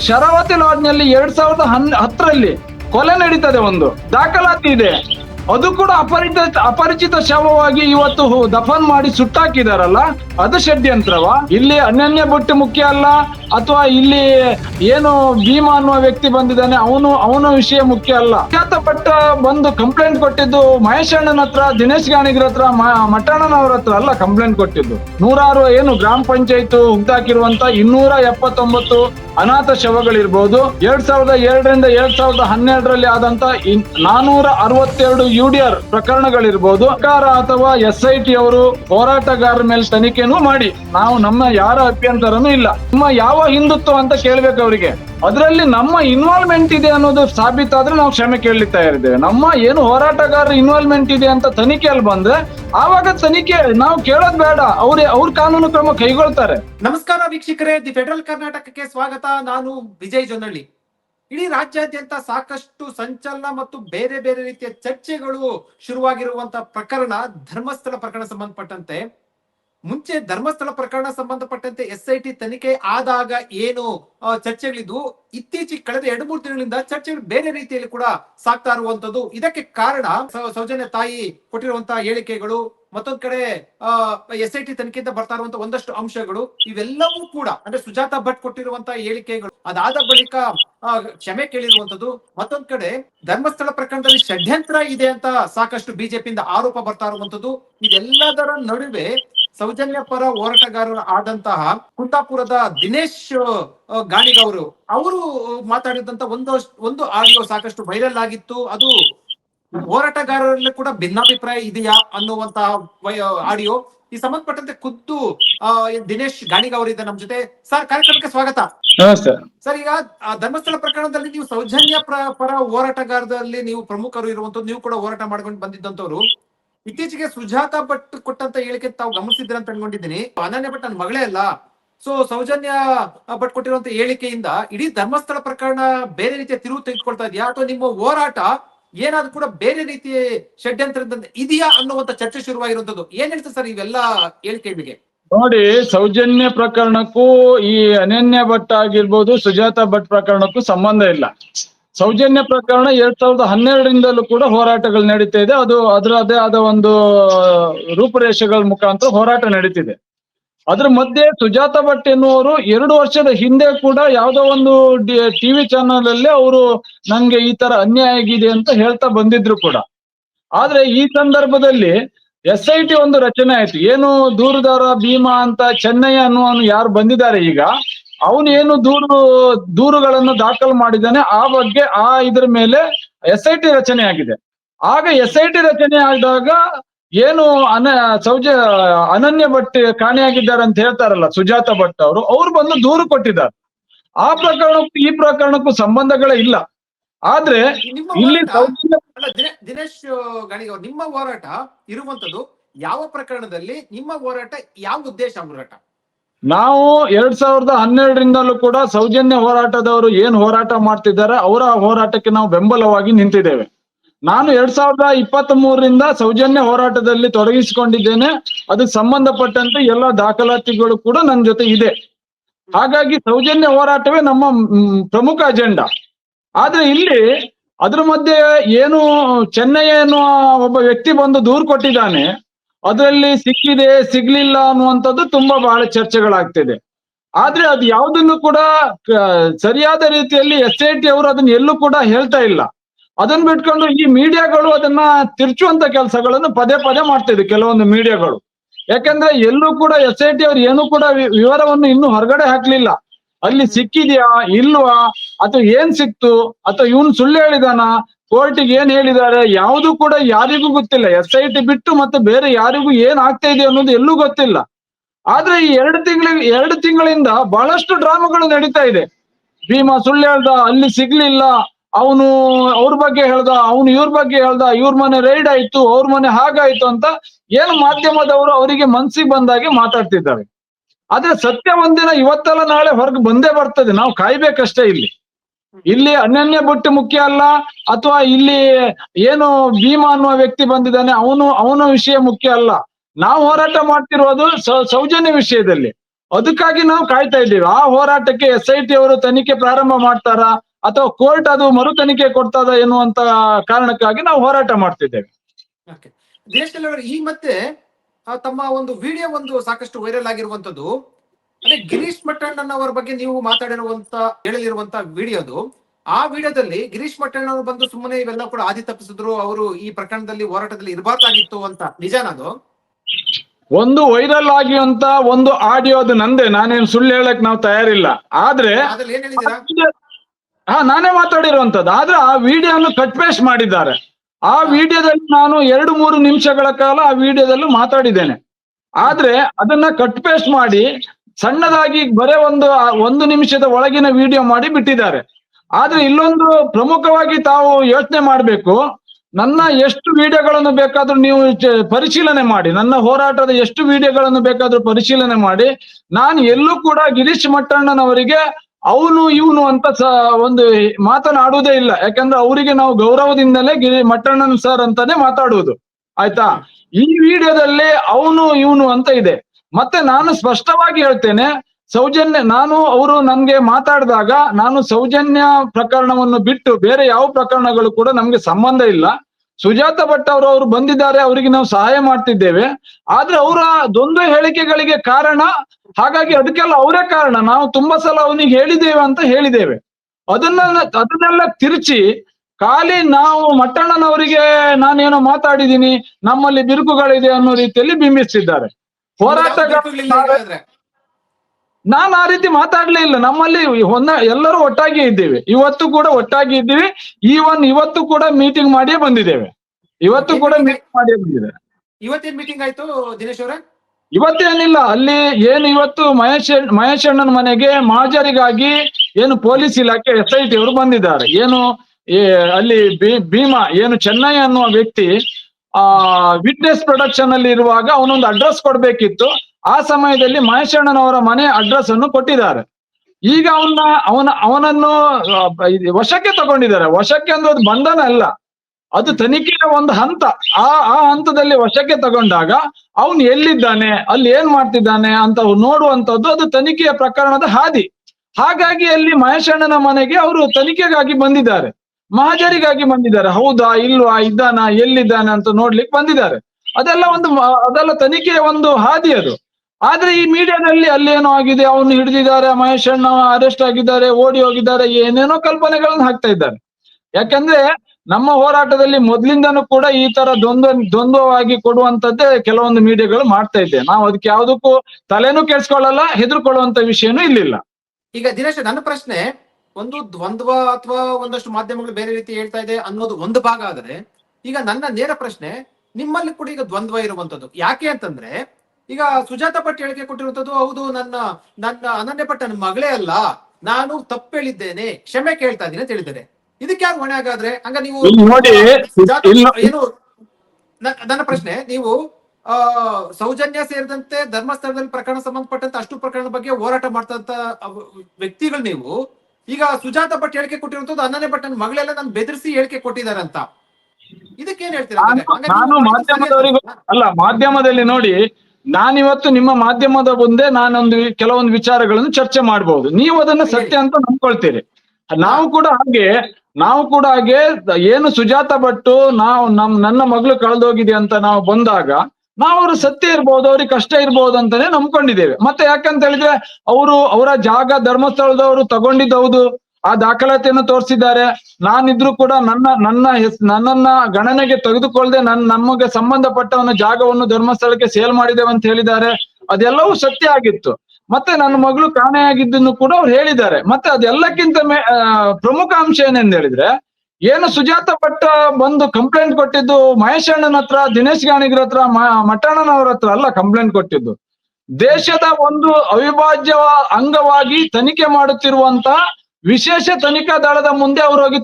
ಶರಾವತಿ ಲಾಡ್ನಲ್ಲಿ ಎರಡ್ ಸಾವಿರದ ಹನ್, ಹತ್ತರಲ್ಲಿ ಕೊಲೆ ನಡೀತದೆ ಒಂದು. ದಾಖಲಾತಿ ಇದೆ. ಅದು ಕೂಡ ಅಪರಿಚಿತ ಅಪರಿಚಿತ ಶವವಾಗಿ ಇವತ್ತು ದಫನ್ ಮಾಡಿ ಸುಟ್ಟಾಕಿದಾರಲ್ಲ, ಅದು ಷಡ್ಯಂತ್ರವ? ಇಲ್ಲಿ ಅನನ್ಯ ಬೊಟ್ಟು ಮುಖ್ಯ ಅಲ್ಲ? ಅಥವಾ ಇಲ್ಲಿ ಏನು ಭೀಮಾ ಅನ್ನುವ ವ್ಯಕ್ತಿ ಬಂದಿದ್ದಾನೆ, ಅವನು, ಅವನ ವಿಷಯ ಮುಖ್ಯ ಅಲ್ಲ? ಖ್ಯಾತ ಭಟ್ ಬಂದು ಕಂಪ್ಲೇಂಟ್ ಕೊಟ್ಟಿದ್ದು ಮಹೇಶ್ ಅಣ್ಣನ ಹತ್ರ, ದಿನೇಶ್ ಗಾಣಿಗ್ರ ಹತ್ರ, ಮ- ಮಟ್ಟಣ್ಣನವ್ರ ಹತ್ರ ಅಲ್ಲ ಕಂಪ್ಲೇಂಟ್ ಕೊಟ್ಟಿದ್ದು. ನೂರಾರು ಏನು ಗ್ರಾಮ ಪಂಚಾಯತ್ ಹುಗ್ದಾಕಿರುವಂತ ಇನ್ನೂರ ಎಪ್ಪತ್ತೊಂಬತ್ತು ಅನಾಥ ಶವಗಳಿರ್ಬೋದು. ಎರಡ್ ಸಾವಿರದ ಎರಡರಿಂದ ಎರಡ್ ಸಾವಿರದ ಹನ್ನೆರಡರಲ್ಲಿ ಆದಂತ ನಾನೂರ ಅರವತ್ತೆರಡು ಯುಡಿಆರ್ ಪ್ರಕರಣಗಳಿರ್ಬೋದು. ಸರ್ಕಾರ ಅಥವಾ ಎಸ್ ಐ ಟಿ ಅವರು ಹೋರಾಟಗಾರರ ಮೇಲೆ ತನಿಖೆನೂ ಮಾಡಿ. ನಾವು ನಮ್ಮ ಯಾರ ಅಭ್ಯಂತರನೂ ಇಲ್ಲ. ನಮ್ಮ ಯಾವ ಹಿಂದುತ್ವ ಅಂತ ಕೇಳ್ಬೇಕು ಅವರಿಗೆ? ಅದರಲ್ಲಿ ನಮ್ಮ ಇನ್ವಾಲ್ವ್ಮೆಂಟ್ ಇದೆ ಅನ್ನೋದು ಸಾಬೀತಾದ್ರೆ ನಾವು ಕ್ಷಮೆ ಕೇಳಲಿಕ್ಕೆ ತಯಾರಿದ್ದೇವೆ. ನಮ್ಮ ಏನು ಹೋರಾಟಗಾರರ ಇನ್ವಾಲ್ವ್ಮೆಂಟ್ ಇದೆ ಅಂತ ತನಿಖೆಯಲ್ಲಿ ಬಂದ್ರೆ ಆವಾಗ ತನಿಖೆ ನಾವು ಕೇಳೋದ್ ಬೇಡ. ಅವ್ರ ಅವ್ರ ಕಾನೂನು ಕ್ರಮ ಕೈಗೊಳ್ತಾರೆ. ನಮಸ್ಕಾರ ವೀಕ್ಷಕರೇ, ದಿ ಫೆಡರಲ್ ಕರ್ನಾಟಕಕ್ಕೆ ಸ್ವಾಗತ. ನಾನು ವಿಜಯ್ ಜೊನ್ನಳ್ಳಿ. ಇಡೀ ರಾಜ್ಯಾದ್ಯಂತ ಸಾಕಷ್ಟು ಸಂಚಲನ ಮತ್ತು ಬೇರೆ ಬೇರೆ ರೀತಿಯ ಚರ್ಚೆಗಳು ಶುರುವಾಗಿರುವಂತ ಪ್ರಕರಣ ಧರ್ಮಸ್ಥಳ ಪ್ರಕರಣ ಸಂಬಂಧಪಟ್ಟಂತೆ. ಮುಂಚೆ ಧರ್ಮಸ್ಥಳ ಪ್ರಕರಣ ಸಂಬಂಧಪಟ್ಟಂತೆ ಎಸ್ ಐ ಟಿ ತನಿಖೆ ಆದಾಗ ಏನು ಚರ್ಚೆಗಳಿದ್ವು. ಇತ್ತೀಚೆಗೆ ಕಳೆದ ಎರಡು ಮೂರು ತಿಂಗಳಿಂದ ಚರ್ಚೆಗಳು ಬೇರೆ ರೀತಿಯಲ್ಲಿ ಕೂಡ ಸಾಕ್ತಾ ಇರುವಂತದ್ದು ಇದಕ್ಕೆ ಕಾರಣ ಸೌಜನ್ಯ ತಾಯಿ ಕೊಟ್ಟಿರುವಂತಹ ಹೇಳಿಕೆಗಳು, ಮತ್ತೊಂದ್ ಕಡೆ ಎಸ್ ಐ ಟಿ ತನಿಖೆಯಿಂದ ಬರ್ತಾ ಇರುವಂತಹ ಒಂದಷ್ಟು ಅಂಶಗಳು, ಇವೆಲ್ಲವೂ ಕೂಡ, ಅಂದ್ರೆ ಸುಜಾತ ಭಟ್ ಕೊಟ್ಟಿರುವಂತಹ ಹೇಳಿಕೆಗಳು. ಅದಾದ ಬಳಿಕ ಕ್ಷಮೆ ಕೇಳಿರುವಂತದ್ದು ಮತ್ತೊಂದ್ ಕಡೆ ಧರ್ಮಸ್ಥಳ ಪ್ರಕರಣದಲ್ಲಿ ಷಡ್ಯಂತ್ರ ಇದೆ ಅಂತ ಸಾಕಷ್ಟು ಬಿಜೆಪಿಯಿಂದ ಆರೋಪ ಬರ್ತಾ ಇರುವಂತದ್ದು ಇದೆಲ್ಲದರ ನಡುವೆ ಸೌಜನ್ಯ ಪರ ಹೋರಾಟಗಾರರು ಆದಂತಹ ಕುಂದಾಪುರದ ದಿನೇಶ್ ಗಾಣಿಗವರು ಗಾಣಿಗ ಅವರು ಅವರು ಮಾತಾಡಿದಂತ ಒಂದು ಒಂದು ಆಡಿಯೋ ಸಾಕಷ್ಟು ವೈರಲ್ ಆಗಿತ್ತು. ಅದು ಹೋರಾಟಗಾರರಲ್ಲಿ ಕೂಡ ಭಿನ್ನಾಭಿಪ್ರಾಯ ಇದೆಯಾ ಅನ್ನುವಂತಹ ಆಡಿಯೋ. ಈ ಸಂಬಂಧಪಟ್ಟಂತೆ ಖುದ್ದು ದಿನೇಶ್ ಗಾಣಿಗ ಅವರಿದ್ದ ನಮ್ಮ ಜೊತೆ. ಸರ್ ಕಾರ್ಯಕ್ರಮಕ್ಕೆ ಸ್ವಾಗತ. ಸರ್ ಈಗ ಧರ್ಮಸ್ಥಳ ಪ್ರಕರಣದಲ್ಲಿ ನೀವು ಸೌಜನ್ಯ ಪರ ಹೋರಾಟಗಾರದಲ್ಲಿ ನೀವು ಪ್ರಮುಖರು ಇರುವಂತದ್ದು ನೀವು ಕೂಡ ಹೋರಾಟ ಮಾಡ್ಕೊಂಡು ಬಂದಿದ್ದಂತವ್ರು ಇತ್ತೀಚೆಗೆ ಸುಜಾತ ಭಟ್ ಕೊಟ್ಟಂತ ಹೇಳಿಕೆ ತಾವು ಗಮನಿಸಿದ್ರೆ ಅಂತ ಅನ್ಕೊಂಡಿದ್ದೀನಿ. ಅನನ್ಯ ಭಟ್ ನನ್ನ ಮಗಳೇ ಅಲ್ಲ. ಸೊ ಸೌಜನ್ಯ ಭಟ್ ಕೊಟ್ಟಿರುವಂತ ಹೇಳಿಕೆಯಿಂದ ಇಡೀ ಧರ್ಮಸ್ಥಳ ಪ್ರಕರಣ ಬೇರೆ ರೀತಿಯ ತಿರುವು ತೆಗೆದುಕೊಳ್ತಾ ಇದೆಯಾ? ಅಥವಾ ನಿಮ್ಮ ಹೋರಾಟ ಏನಾದ್ರೂ ಕೂಡ ಬೇರೆ ರೀತಿ ಷಡ್ಯಂತ್ರ ಇದೆಯಾ ಅನ್ನುವಂತ ಚರ್ಚೆ ಶುರುವಾಗಿರುವಂತದ್ದು. ಏನ್ ಹೇಳ್ತಾರೆ ಸರ್ ಇವೆಲ್ಲ ಹೇಳಿಕೆಗಳಿಗೆ? ನೋಡಿ, ಸೌಜನ್ಯ ಪ್ರಕರಣಕ್ಕೂ ಈ ಅನನ್ಯ ಭಟ್ ಆಗಿರ್ಬೋದು ಸುಜಾತ ಭಟ್ ಪ್ರಕರಣಕ್ಕೂ ಸಂಬಂಧ ಇಲ್ಲ. ಸೌಜನ್ಯ ಪ್ರಕರಣ ಎರಡ್ ಸಾವಿರದ ಹನ್ನೆರಡರಿಂದಲೂ ಕೂಡ ಹೋರಾಟಗಳು ನಡೀತಾ ಇದೆ. ಅದು ಅದರದೇ ಆದ ಒಂದು ರೂಪುರೇಷೆಗಳ ಮುಖಾಂತರ ಹೋರಾಟ ನಡೀತಿದೆ. ಅದ್ರ ಮಧ್ಯೆ ಸುಜಾತ ಭಟ್ ಎನ್ನುವರು ಎರಡು ವರ್ಷದ ಹಿಂದೆ ಕೂಡ ಯಾವುದೋ ಒಂದು ಟಿವಿ ಚಾನಲ್ ಅಲ್ಲಿ ಅವರು ನಂಗೆ ಈ ತರ ಅನ್ಯಾಯ ಆಗಿದೆ ಅಂತ ಹೇಳ್ತಾ ಬಂದಿದ್ರು ಕೂಡ. ಆದ್ರೆ ಈ ಸಂದರ್ಭದಲ್ಲಿ ಎಸ್ ಐ ಒಂದು ರಚನೆ ಆಯ್ತು. ಏನು ದೂರದಾರ ಭೀಮಾ ಅಂತ ಚೆನ್ನೈ ಅನ್ನುವನು ಯಾರು ಬಂದಿದ್ದಾರೆ ಈಗ? ಅವನು ಏನು ದೂರು ದೂರುಗಳನ್ನು ದಾಖಲು ಮಾಡಿದ್ದಾನೆ ಆ ಬಗ್ಗೆ ಆ ಇದ್ರ ಮೇಲೆ ಎಸ್ ಐ ಟಿ ರಚನೆ ಆಗಿದೆ. ಆಗ ಎಸ್ ಐ ಟಿ ರಚನೆ ಆದಾಗ ಏನು ಅನ ಸೌಜ ಅನನ್ಯ ಭಟ್ ಕಾಣೆಯಾಗಿದ್ದಾರೆ ಅಂತ ಹೇಳ್ತಾರಲ್ಲ ಸುಜಾತ ಭಟ್ ಅವರು ಅವ್ರು ಬಂದು ದೂರು ಕೊಟ್ಟಿದ್ದಾರೆ. ಆ ಪ್ರಕರಣಕ್ಕೂ ಈ ಪ್ರಕರಣಕ್ಕೂ ಸಂಬಂಧಗಳೇ ಇಲ್ಲ. ಆದ್ರೆ ಇಲ್ಲಿ ದಿನೇಶ್ ಗಣಿಗ ನಿಮ್ಮ ಹೋರಾಟ ಇರುವಂತದ್ದು ಯಾವ ಪ್ರಕರಣದಲ್ಲಿ ನಿಮ್ಮ ಹೋರಾಟ ಯಾವ ಉದ್ದೇಶ ಹೋರಾಟ ನಾವು ಎರಡ್ ಸಾವಿರದ ಹನ್ನೆರಡರಿಂದಲೂ ಕೂಡ ಸೌಜನ್ಯ ಹೋರಾಟದವರು ಏನ್ ಹೋರಾಟ ಮಾಡ್ತಿದ್ದಾರೆ, ಅವರ ಹೋರಾಟಕ್ಕೆ ನಾವು ಬೆಂಬಲವಾಗಿ ನಿಂತಿದ್ದೇವೆ. ನಾನು ಎರಡ್ ಸಾವಿರದ ಇಪ್ಪತ್ತ್ ಮೂರರಿಂದ ಸೌಜನ್ಯ ಹೋರಾಟದಲ್ಲಿ ತೊಡಗಿಸಿಕೊಂಡಿದ್ದೇನೆ. ಅದಕ್ಕೆ ಸಂಬಂಧಪಟ್ಟಂತೆ ಎಲ್ಲ ದಾಖಲಾತಿಗಳು ಕೂಡ ನನ್ನ ಜೊತೆ ಇದೆ. ಹಾಗಾಗಿ ಸೌಜನ್ಯ ಹೋರಾಟವೇ ನಮ್ಮ ಪ್ರಮುಖ ಅಜೆಂಡಾ. ಆದ್ರೆ ಇಲ್ಲಿ ಅದ್ರ ಮಧ್ಯೆ ಏನು ಚೆನ್ನೈ ಏನು ಒಬ್ಬ ವ್ಯಕ್ತಿ ಬಂದು ದೂರು ಕೊಟ್ಟಿದ್ದಾನೆ. ಅದರಲ್ಲಿ ಸಿಕ್ಕಿದೆ, ಸಿಗ್ಲಿಲ್ಲ ಅನ್ನುವಂಥದ್ದು ತುಂಬಾ ಬಹಳ ಚರ್ಚೆಗಳಾಗ್ತಿದೆ. ಆದ್ರೆ ಅದು ಯಾವುದನ್ನು ಕೂಡ ಸರಿಯಾದ ರೀತಿಯಲ್ಲಿ ಎಸ್ ಐ ಟಿ ಅವರು ಅದನ್ನ ಎಲ್ಲೂ ಕೂಡ ಹೇಳ್ತಾ ಇಲ್ಲ. ಅದನ್ನ ಬಿಟ್ಕೊಂಡು ಈ ಮೀಡಿಯಾಗಳು ಅದನ್ನ ತಿರ್ಚುವಂತ ಕೆಲಸಗಳನ್ನು ಪದೇ ಪದೇ ಮಾಡ್ತಿದೆ ಕೆಲವೊಂದು ಮೀಡಿಯಾಗಳು. ಯಾಕಂದ್ರೆ ಎಲ್ಲೂ ಕೂಡ ಎಸ್ ಐ ಟಿ ಅವ್ರು ಏನು ಕೂಡ ವಿವರವನ್ನು ಇನ್ನೂ ಹೊರಗಡೆ ಹಾಕ್ಲಿಲ್ಲ. ಅಲ್ಲಿ ಸಿಕ್ಕಿದ್ಯಾ, ಇಲ್ವಾ? ಅಥವಾ ಏನ್ ಸಿಕ್ತು? ಅಥವಾ ಇವನ್ ಸುಳ್ಳು ಹೇಳಿದಾನ? ಕೋರ್ಟಿಗೆ ಏನ್ ಹೇಳಿದ್ದಾರೆ ಯಾವುದು ಕೂಡ ಯಾರಿಗೂ ಗೊತ್ತಿಲ್ಲ. ಎಸ್ ಐ ಟಿ ಬಿಟ್ಟು ಮತ್ತೆ ಬೇರೆ ಯಾರಿಗೂ ಏನ್ ಆಗ್ತಾ ಇದೆ ಅನ್ನೋದು ಎಲ್ಲೂ ಗೊತ್ತಿಲ್ಲ. ಆದ್ರೆ ಈ ಎರಡು ತಿಂಗಳ, ಎರಡು ತಿಂಗಳಿಂದ ಬಹಳಷ್ಟು ಡ್ರಾಮಾಗಳು ನಡೀತಾ ಇದೆ. ಭೀಮಾ ಸುಳ್ಳು ಹೇಳ್ದ, ಅಲ್ಲಿ ಸಿಗ್ಲಿಲ್ಲ. ಅವನು ಅವ್ರ ಬಗ್ಗೆ ಹೇಳ್ದ, ಅವನು ಇವ್ರ ಬಗ್ಗೆ ಹೇಳ್ದ, ಇವ್ರ ಮನೆ ರೈಡ್ ಆಯ್ತು, ಅವ್ರ ಮನೆ ಹಾಗಾಯ್ತು ಅಂತ ಏನು ಮಾಧ್ಯಮದವರು ಅವರಿಗೆ ಮನ್ಸಿಗೆ ಬಂದಾಗೆ ಮಾತಾಡ್ತಿದ್ದಾರೆ. ಆದ್ರೆ ಸತ್ಯ ಒಂದಿನ ಇವತ್ತಲ್ಲ ನಾಳೆ ಹೊರಗೆ ಬಂದೇ ಬರ್ತದೆ. ನಾವು ಕಾಯ್ಬೇಕಷ್ಟೇ ಇಲ್ಲಿ. ಇಲ್ಲಿ ಅನನ್ಯ ಬುಟ್ಟಿ ಮುಖ್ಯ ಅಲ್ಲ, ಅಥವಾ ಇಲ್ಲಿ ಏನು ಭೀಮಾ ಅನ್ನುವ ವ್ಯಕ್ತಿ ಬಂದಿದ್ದಾನೆ, ಅವನು, ಅವನ ವಿಷಯ ಮುಖ್ಯ ಅಲ್ಲ. ನಾವು ಹೋರಾಟ ಮಾಡ್ತಿರೋದು ಸೌಜನ್ಯ ವಿಷಯದಲ್ಲಿ. ಅದಕ್ಕಾಗಿ ನಾವು ಕಾಯ್ತಾ ಇದ್ದೀವಿ. ಆ ಹೋರಾಟಕ್ಕೆ ಎಸ್ ಐ ಟಿ ಅವರು ತನಿಖೆ ಪ್ರಾರಂಭ ಮಾಡ್ತಾರಾ, ಅಥವಾ ಕೋರ್ಟ್ ಅದು ಮರು ತನಿಖೆ ಕೊಡ್ತದ ಎನ್ನುವಂತ ಕಾರಣಕ್ಕಾಗಿ ನಾವು ಹೋರಾಟ ಮಾಡ್ತಿದ್ದೇವೆ. ಈ ಮತ್ತೆ ತಮ್ಮ ಒಂದು ವಿಡಿಯೋ ಒಂದು ಸಾಕಷ್ಟು ವೈರಲ್ ಆಗಿರುವಂತದ್ದು ಅದೇ ಗಿರೀಶ್ ಮಟ್ಟಣ್ಣನವರ ಬಗ್ಗೆ ನೀವು ಮಾತಾಡಿರುವಂತ ಹೇಳಿರುವಂತ ವಿಡಿಯೋದು ಆ ವಿಡಿಯೋದಲ್ಲಿ ಗಿರೀಶ್ ಮಟ್ಟಣ್ಣವರು ಬಂದು ಸುಮ್ಮನೆ ಇವೆಲ್ಲ ಕೂಡ ಆದಿ ತಪ್ಪಿಸಿದ್ರು ಅವರು ಈ ಪ್ರಕರಣದಲ್ಲಿ ಹೋರಾಟದಲ್ಲಿ ಇರಬಾರ್ದಾಗಿತ್ತು ಅಂತ ನಿಜಾನದು ಒಂದು ವೈರಲ್ ಆಗಿರುವಂತ ಒಂದು ಆಡಿಯೋ ಅದು ನಂದೇ ನಾನೇನು ಸುಳ್ಳು ಹೇಳಕ್ ನಾವು ತಯಾರಿಲ್ಲ. ಆದ್ರೆ ಹಾ ನಾನೇ ಮಾತಾಡಿರುವಂತದ್ದು ಆದ್ರೆ ಆ ವಿಡಿಯೋನು ಕಟ್ ಪೇಸ್ಟ್ ಮಾಡಿದ್ದಾರೆ. ಆ ವಿಡಿಯೋದಲ್ಲಿ ನಾನು ಎರಡು ಮೂರು ನಿಮಿಷಗಳ ಕಾಲ ಆ ವಿಡಿಯೋದಲ್ಲಿ ಮಾತಾಡಿದ್ದೇನೆ. ಆದ್ರೆ ಅದನ್ನ ಕಟ್ ಪೇಸ್ಟ್ ಮಾಡಿ ಸಣ್ಣದಾಗಿ ಬರೇ ಒಂದು ಒಂದು ನಿಮಿಷದ ಒಳಗಿನ ವಿಡಿಯೋ ಮಾಡಿ ಬಿಟ್ಟಿದ್ದಾರೆ. ಆದ್ರೆ ಇಲ್ಲೊಂದು ಪ್ರಮುಖವಾಗಿ ತಾವು ಯೋಚನೆ ಮಾಡಬೇಕು, ನನ್ನ ಎಷ್ಟು ವಿಡಿಯೋಗಳನ್ನು ಬೇಕಾದ್ರೂ ನೀವು ಪರಿಶೀಲನೆ ಮಾಡಿ, ನನ್ನ ಹೋರಾಟದ ಎಷ್ಟು ವಿಡಿಯೋಗಳನ್ನು ಬೇಕಾದ್ರೂ ಪರಿಶೀಲನೆ ಮಾಡಿ, ನಾನು ಎಲ್ಲೂ ಕೂಡ ಗಿರೀಶ್ ಮಟ್ಟಣ್ಣನವರಿಗೆ ಅವನು, ಇವನು ಅಂತ ಸ ಒಂದು ಮಾತನಾಡುವುದೇ ಇಲ್ಲ. ಯಾಕಂದ್ರೆ ಅವರಿಗೆ ನಾವು ಗೌರವದಿಂದಲೇ ಗಿರಿ, ಮಟ್ಟಣ್ಣನ್ ಸರ್ ಅಂತಾನೆ ಮಾತಾಡುವುದು. ಆಯ್ತಾ? ಈ ವಿಡಿಯೋದಲ್ಲಿ ಅವನು, ಇವನು ಅಂತ ಇದೆ. ಮತ್ತೆ ನಾನು ಸ್ಪಷ್ಟವಾಗಿ ಹೇಳ್ತೇನೆ, ಸೌಜನ್ಯ, ನಾನು, ಅವರು ನನ್ಗೆ ಮಾತಾಡಿದಾಗ ನಾನು ಸೌಜನ್ಯ ಪ್ರಕರಣವನ್ನು ಬಿಟ್ಟು ಬೇರೆ ಯಾವ ಪ್ರಕರಣಗಳು ಕೂಡ ನಮ್ಗೆ ಸಂಬಂಧ ಇಲ್ಲ. ಸುಜಾತ ಭಟ್ ಅವರು ಅವರು ಬಂದಿದ್ದಾರೆ ಅವರಿಗೆ ನಾವು ಸಹಾಯ ಮಾಡ್ತಿದ್ದೇವೆ. ಆದ್ರೆ ಅವರ ದ್ವಂದ್ವ ಹೇಳಿಕೆಗಳಿಗೆ ಕಾರಣ ಹಾಗಾಗಿ ಅದಕ್ಕೆಲ್ಲ ಅವರೇ ಕಾರಣ. ನಾವು ತುಂಬಾ ಸಲ ಅವನಿಗೆ ಹೇಳಿದ್ದೇವೆ ಅಂತ ಹೇಳಿದ್ದೇವೆ. ಅದನ್ನ ಅದನ್ನೆಲ್ಲ ತಿರುಚಿ ಖಾಲಿ ನಾವು ಮಟ್ಟಣ್ಣನವರಿಗೆ ನಾನೇನೋ ಮಾತಾಡಿದ್ದೀನಿ ನಮ್ಮಲ್ಲಿ ಬಿರುಕುಗಳಿದೆ ಅನ್ನೋ ರೀತಿಯಲ್ಲಿ ಬಿಂಬಿಸ್ತಿದ್ದಾರೆ. ಹೋರಾಟಗಾರ. ನಾನು ಆ ರೀತಿ ಮಾತಾಡ್ಲೇ ಇಲ್ಲ. ನಮ್ಮಲ್ಲಿ ಹೊನ್ನ ಎಲ್ಲರೂ ಒಟ್ಟಾಗಿ ಇದ್ದೇವೆ. ಇವತ್ತು ಕೂಡ ಒಟ್ಟಾಗಿ ಇದ್ದೀವಿ. ಈವನ್ ಇವತ್ತು ಕೂಡ ಮೀಟಿಂಗ್ ಮಾಡಿಯೇ ಬಂದಿದ್ದೇವೆ. ಇವತ್ತು ಕೂಡ ಮೀಟಿಂಗ್ ಮಾಡಿಯೇ ಬಂದಿದೆ ಇವತ್ತೇನ್ ಮೀಟಿಂಗ್ ಆಯ್ತು ದಿನೇಶ್ ಅವರೇ? ಇವತ್ತೇನಿಲ್ಲ. ಅಲ್ಲಿ ಏನ್ ಇವತ್ತು ಮಹೇಶ್ ಮಹೇಶ್ ಅಣ್ಣನ ಮನೆಗೆ ಮಾಜರಿಗಾಗಿ ಏನು ಪೊಲೀಸ್ ಇಲಾಖೆ ಎಸ್ ಐ ಟಿ ಅವರು ಬಂದಿದ್ದಾರೆ. ಏನು ಅಲ್ಲಿ ಭೀಮಾ ಏನು ಚೆನ್ನೈ ಅನ್ನುವ ವ್ಯಕ್ತಿ ಆ ವಿಟ್ನೆಸ್ ಪ್ರೊಡಕ್ಷನ್ ಅಲ್ಲಿ ಇರುವಾಗ ಅವನೊಂದು ಅಡ್ರೆಸ್ ಕೊಡ್ಬೇಕಿತ್ತು. ಆ ಸಮಯದಲ್ಲಿ ಮಹೇಶಣ್ಣನವರ ಮನೆ ಅಡ್ರೆಸ್ ಅನ್ನು ಕೊಟ್ಟಿದ್ದಾರೆ. ಈಗ ಅವನ್ನ ಅವನ, ಅವನನ್ನು ವಶಕ್ಕೆ ತಗೊಂಡಿದ್ದಾರೆ. ವಶಕ್ಕೆ ಅಂದ್ರೆ ಅದು ಬಂಧನ ಅಲ್ಲ. ಅದು ತನಿಖೆಯ ಒಂದು ಹಂತ. ಆ ಆ ಹಂತದಲ್ಲಿ ವಶಕ್ಕೆ ತಗೊಂಡಾಗ ಅವನು ಎಲ್ಲಿದ್ದಾನೆ, ಅಲ್ಲಿ ಏನ್ ಮಾಡ್ತಿದ್ದಾನೆ ಅಂತ ನೋಡುವಂತದ್ದು ಅದು ತನಿಖೆಯ ಪ್ರಕರಣದ ಹಾದಿ. ಹಾಗಾಗಿ ಅಲ್ಲಿ ಮಹೇಶಣ್ಣನ ಮನೆಗೆ ಅವರು ತನಿಖೆಗಾಗಿ ಬಂದಿದ್ದಾರೆ. ಮಹಾಜರಿಗಾಗಿ ಬಂದಿದ್ದಾರೆ. ಹೌದಾ, ಇಲ್ವಾ, ಇದ್ದಾನ, ಎಲ್ಲಿದ್ದಾನೆ ಅಂತ ನೋಡ್ಲಿಕ್ಕೆ ಬಂದಿದ್ದಾರೆ. ಅದೆಲ್ಲ ಒಂದು, ಅದೆಲ್ಲ ತನಿಖೆಯ ಒಂದು ಹಾದಿ ಅದು. ಆದ್ರೆ ಈ ಮೀಡಿಯಾದಲ್ಲಿ ಅಲ್ಲೇನೋ ಆಗಿದೆ, ಅವನು ಹಿಡಿದಿದ್ದಾರೆ, ಮಹೇಶ್ ಅಣ್ಣ ಅರೆಸ್ಟ್ ಆಗಿದ್ದಾರೆ, ಓಡಿ ಹೋಗಿದ್ದಾರೆ, ಏನೇನೋ ಕಲ್ಪನೆಗಳನ್ನ ಹಾಕ್ತಾ ಇದ್ದಾರೆ. ಯಾಕಂದ್ರೆ ನಮ್ಮ ಹೋರಾಟದಲ್ಲಿ ಮೊದ್ಲಿಂದನೂ ಕೂಡ ಈ ತರ ದ್ವಂದ್ವ, ದ್ವಂದ್ವವಾಗಿ ಕೊಡುವಂತದ್ದೇ ಕೆಲವೊಂದು ಮೀಡಿಯಾಗಳು ಮಾಡ್ತಾ ಇದ್ದೆ ನಾವು ಅದಕ್ಕೆ ಯಾವುದಕ್ಕೂ ತಲೆನೂ ಕೆಡ್ಸ್ಕೊಳ್ಳಲ್ಲ, ಹೆದರ್ಕೊಳ್ಳುವಂತ ವಿಷಯನೂ ಇಲ್ಲಿಲ್ಲ. ಈಗ ದಿನೇಶ್, ನನ್ನ ಪ್ರಶ್ನೆ, ಒಂದು ದ್ವಂದ್ವ ಅಥವಾ ಒಂದಷ್ಟು ಮಾಧ್ಯಮಗಳು ಬೇರೆ ರೀತಿ ಹೇಳ್ತಾ ಇದೆ ಅನ್ನೋದು ಒಂದು ಭಾಗ ಆದರೆ, ಈಗ ನನ್ನ ನೇರ ಪ್ರಶ್ನೆ, ನಿಮ್ಮಲ್ಲಿ ಕೂಡ ಈಗ ದ್ವಂದ್ವ ಇರುವಂತದ್ದು. ಯಾಕೆ ಅಂತಂದ್ರೆ ಈಗ ಸುಜಾತ ಭಟ್ ಹೇಳಿಕೆ ಕೊಟ್ಟಿರುವಂತದ್ದು ಹೌದು ನನ್ನ ನನ್ನ ಅನನ್ಯ ಭಟ್ ನನ್ನ ಮಗಳೇ ಅಲ್ಲ ನಾನು ತಪ್ಪು ಹೇಳಿದ್ದೇನೆ ಕ್ಷಮೆ ಕೇಳ್ತಾ ಇದ್ದೀನಿ ಅಂತ ಹೇಳಿದ್ದಾರೆ. ಇದಕ್ಕೆ ಯಾರು ಹೊಣೆ ಹಾಗಾದ್ರೆ? ಹಂಗ ನೀವು ಏನು ನನ್ನ ಪ್ರಶ್ನೆ ನೀವು ಆ ಸೌಜನ್ಯ ಸೇರಿದಂತೆ ಧರ್ಮಸ್ಥಳದಲ್ಲಿ ಪ್ರಕರಣ ಸಂಬಂಧಪಟ್ಟಂತ ಅಷ್ಟು ಪ್ರಕರಣ ಬಗ್ಗೆ ಹೋರಾಟ ಮಾಡ್ತಂತ ವ್ಯಕ್ತಿಗಳು ನೀವು. ಈಗ ಸುಜಾತ ಭಟ್ ಹೇಳಿಕೆ ಕೊಟ್ಟಿರುವಂತದ್ದು ಅನನ್ಯ ಭಟ್ ನನ್ನ ಮಗಳೆಲ್ಲ ನಾನು ಬೆದರಿಸಿ ಹೇಳಿಕೆ ಕೊಟ್ಟಿದ್ದಾರೆ ಅಂತ. ಇದಕ್ಕೇನ್ ಹೇಳ್ತೀರಾ? ಅಲ್ಲ ಮಾಧ್ಯಮದಲ್ಲಿ ನೋಡಿ ನಾನಿವತ್ತು ನಿಮ್ಮ ಮಾಧ್ಯಮದ ಮುಂದೆ ನಾನೊಂದು ಕೆಲವೊಂದು ವಿಚಾರಗಳನ್ನು ಚರ್ಚೆ ಮಾಡಬಹುದು ನೀವು ಅದನ್ನ ಸತ್ಯ ಅಂತ ನಂಬ್ಕೊಳ್ತೀರಿ. ನಾವು ಕೂಡ ಹಾಗೆ ನಾವು ಕೂಡ ಹಾಗೆ ಏನು ಸುಜಾತ ಭಟ್ಟು ನಾವು ನಮ್ ನನ್ನ ಮಗಳು ಕಳೆದೋಗಿದೆ ಅಂತ ನಾವು ಬಂದಾಗ ನಾವು ಅವ್ರ ಸತ್ಯ ಇರ್ಬೋದು ಅವ್ರಿಗೆ ಕಷ್ಟ ಇರ್ಬೋದು ಅಂತಾನೆ ನಂಬ್ಕೊಂಡಿದ್ದೇವೆ. ಮತ್ತೆ ಯಾಕಂತ ಹೇಳಿದ್ರೆ ಅವರು ಅವರ ಜಾಗ ಧರ್ಮಸ್ಥಳದವರು ತಗೊಂಡಿದ್ದು ಹೌದು. ಆ ದಾಖಲಾತಿಯನ್ನು ತೋರಿಸಿದ್ದಾರೆ. ನಾನಿದ್ರು ಕೂಡ ನನ್ನ ನನ್ನ ನನ್ನನ್ನ ಗಣನೆಗೆ ತೆಗೆದುಕೊಳ್ಳದೆ ನನ್ನ ನಮಗೆ ಸಂಬಂಧಪಟ್ಟವನ ಜಾಗವನ್ನು ಧರ್ಮಸ್ಥಳಕ್ಕೆ ಸೇಲ್ ಮಾಡಿದ್ದೇವೆ ಅಂತ ಹೇಳಿದ್ದಾರೆ. ಅದೆಲ್ಲವೂ ಸತ್ಯ ಆಗಿತ್ತು. ಮತ್ತೆ ನನ್ನ ಮಗಳು ಕಾಣೆಯಾಗಿದ್ದನ್ನು ಕೂಡ ಅವ್ರು ಹೇಳಿದ್ದಾರೆ. ಮತ್ತೆ ಅದೆಲ್ಲಕ್ಕಿಂತ ಮೇ ಪ್ರಮುಖ ಅಂಶ ಏನೆಂದು ಹೇಳಿದ್ರೆ, ಏನು ಸುಜಾತ ಭಟ್ಟ ಬಂದು ಕಂಪ್ಲೇಂಟ್ ಕೊಟ್ಟಿದ್ದು ಮಹೇಶ್ ಅಣ್ಣನ ಹತ್ರ, ದಿನೇಶ್ ಗಾಣಿಗ್ರ ಹತ್ರ ಮಠಣ್ಣನವ್ರ ಹತ್ರ ಅಲ್ಲ ಕಂಪ್ಲೇಂಟ್ ಕೊಟ್ಟಿದ್ದು. ದೇಶದ ಒಂದು ಅವಿಭಾಜ್ಯ ಅಂಗವಾಗಿ ತನಿಖೆ ಮಾಡುತ್ತಿರುವಂತ ವಿಶೇಷ ತನಿಖಾ ದಳದ ಮುಂದೆ ಅವ್ರು ಹೋಗಿ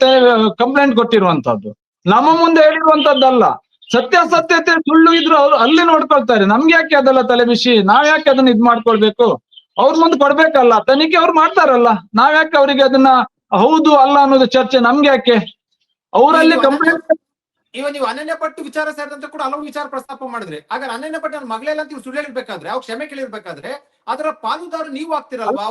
ಕಂಪ್ಲೇಂಟ್ ಕೊಟ್ಟಿರುವಂತದ್ದು ನಮ್ಮ ಮುಂದೆ ಹೇಳಿರುವಂತದ್ದಲ್ಲ. ಸತ್ಯಾಸತ್ಯತೆ ಸುಳ್ಳು ಇದ್ರು ಅವ್ರು ಅಲ್ಲಿ ನೋಡ್ಕೊಳ್ತಾರೆ. ನಮ್ಗೆ ಯಾಕೆ ಅದೆಲ್ಲ ತಲೆ ಬಿಸಿ? ನಾವ್ ಯಾಕೆ ಅದನ್ನ ಇದ್ ಮಾಡ್ಕೊಳ್ಬೇಕು? ಅವ್ರ ಮುಂದೆ ಕೊಡ್ಬೇಕಲ್ಲ. ತನಿಖೆ ಅವ್ರು ಮಾಡ್ತಾರಲ್ಲ. ನಾವ್ ಯಾಕೆ ಅವರಿಗೆ ಅದನ್ನ ಹೌದು ಅಲ್ಲ ಅನ್ನೋದು ಚರ್ಚೆ ನಮ್ಗೆ ಯಾಕೆ ಅವರಲ್ಲಿ ಕಂಪ್ಲೇಂಟ್ ಇವ ನೀವು ಅನನ್ಯ ಪಟ್ಟು ವಿಚಾರ ಸೇರಿದಂತೆ ಕೂಡ ಹಲವು ವಿಚಾರ ಪ್ರಸ್ತಾಪ ಮಾಡಿದ್ರೆ. ಆಗ ಅನನ್ಯ ಪಟ್ಟು ನನ್ನ ಮಗಳೇ ಅಂತ ಇವ್ರು ಸುಳ್ಳು ಹೇಳಿರ್ಬೇಕಾದ್ರೆ ಅವ್ರು ಕ್ಷಮೆ ಕೇಳಿರ್ಬೇಕಾದ್ರೆ ಅದರ ಪಾಲುದಾರ ನೀವು ಆಗ್ತಿರಲ್ವಾ?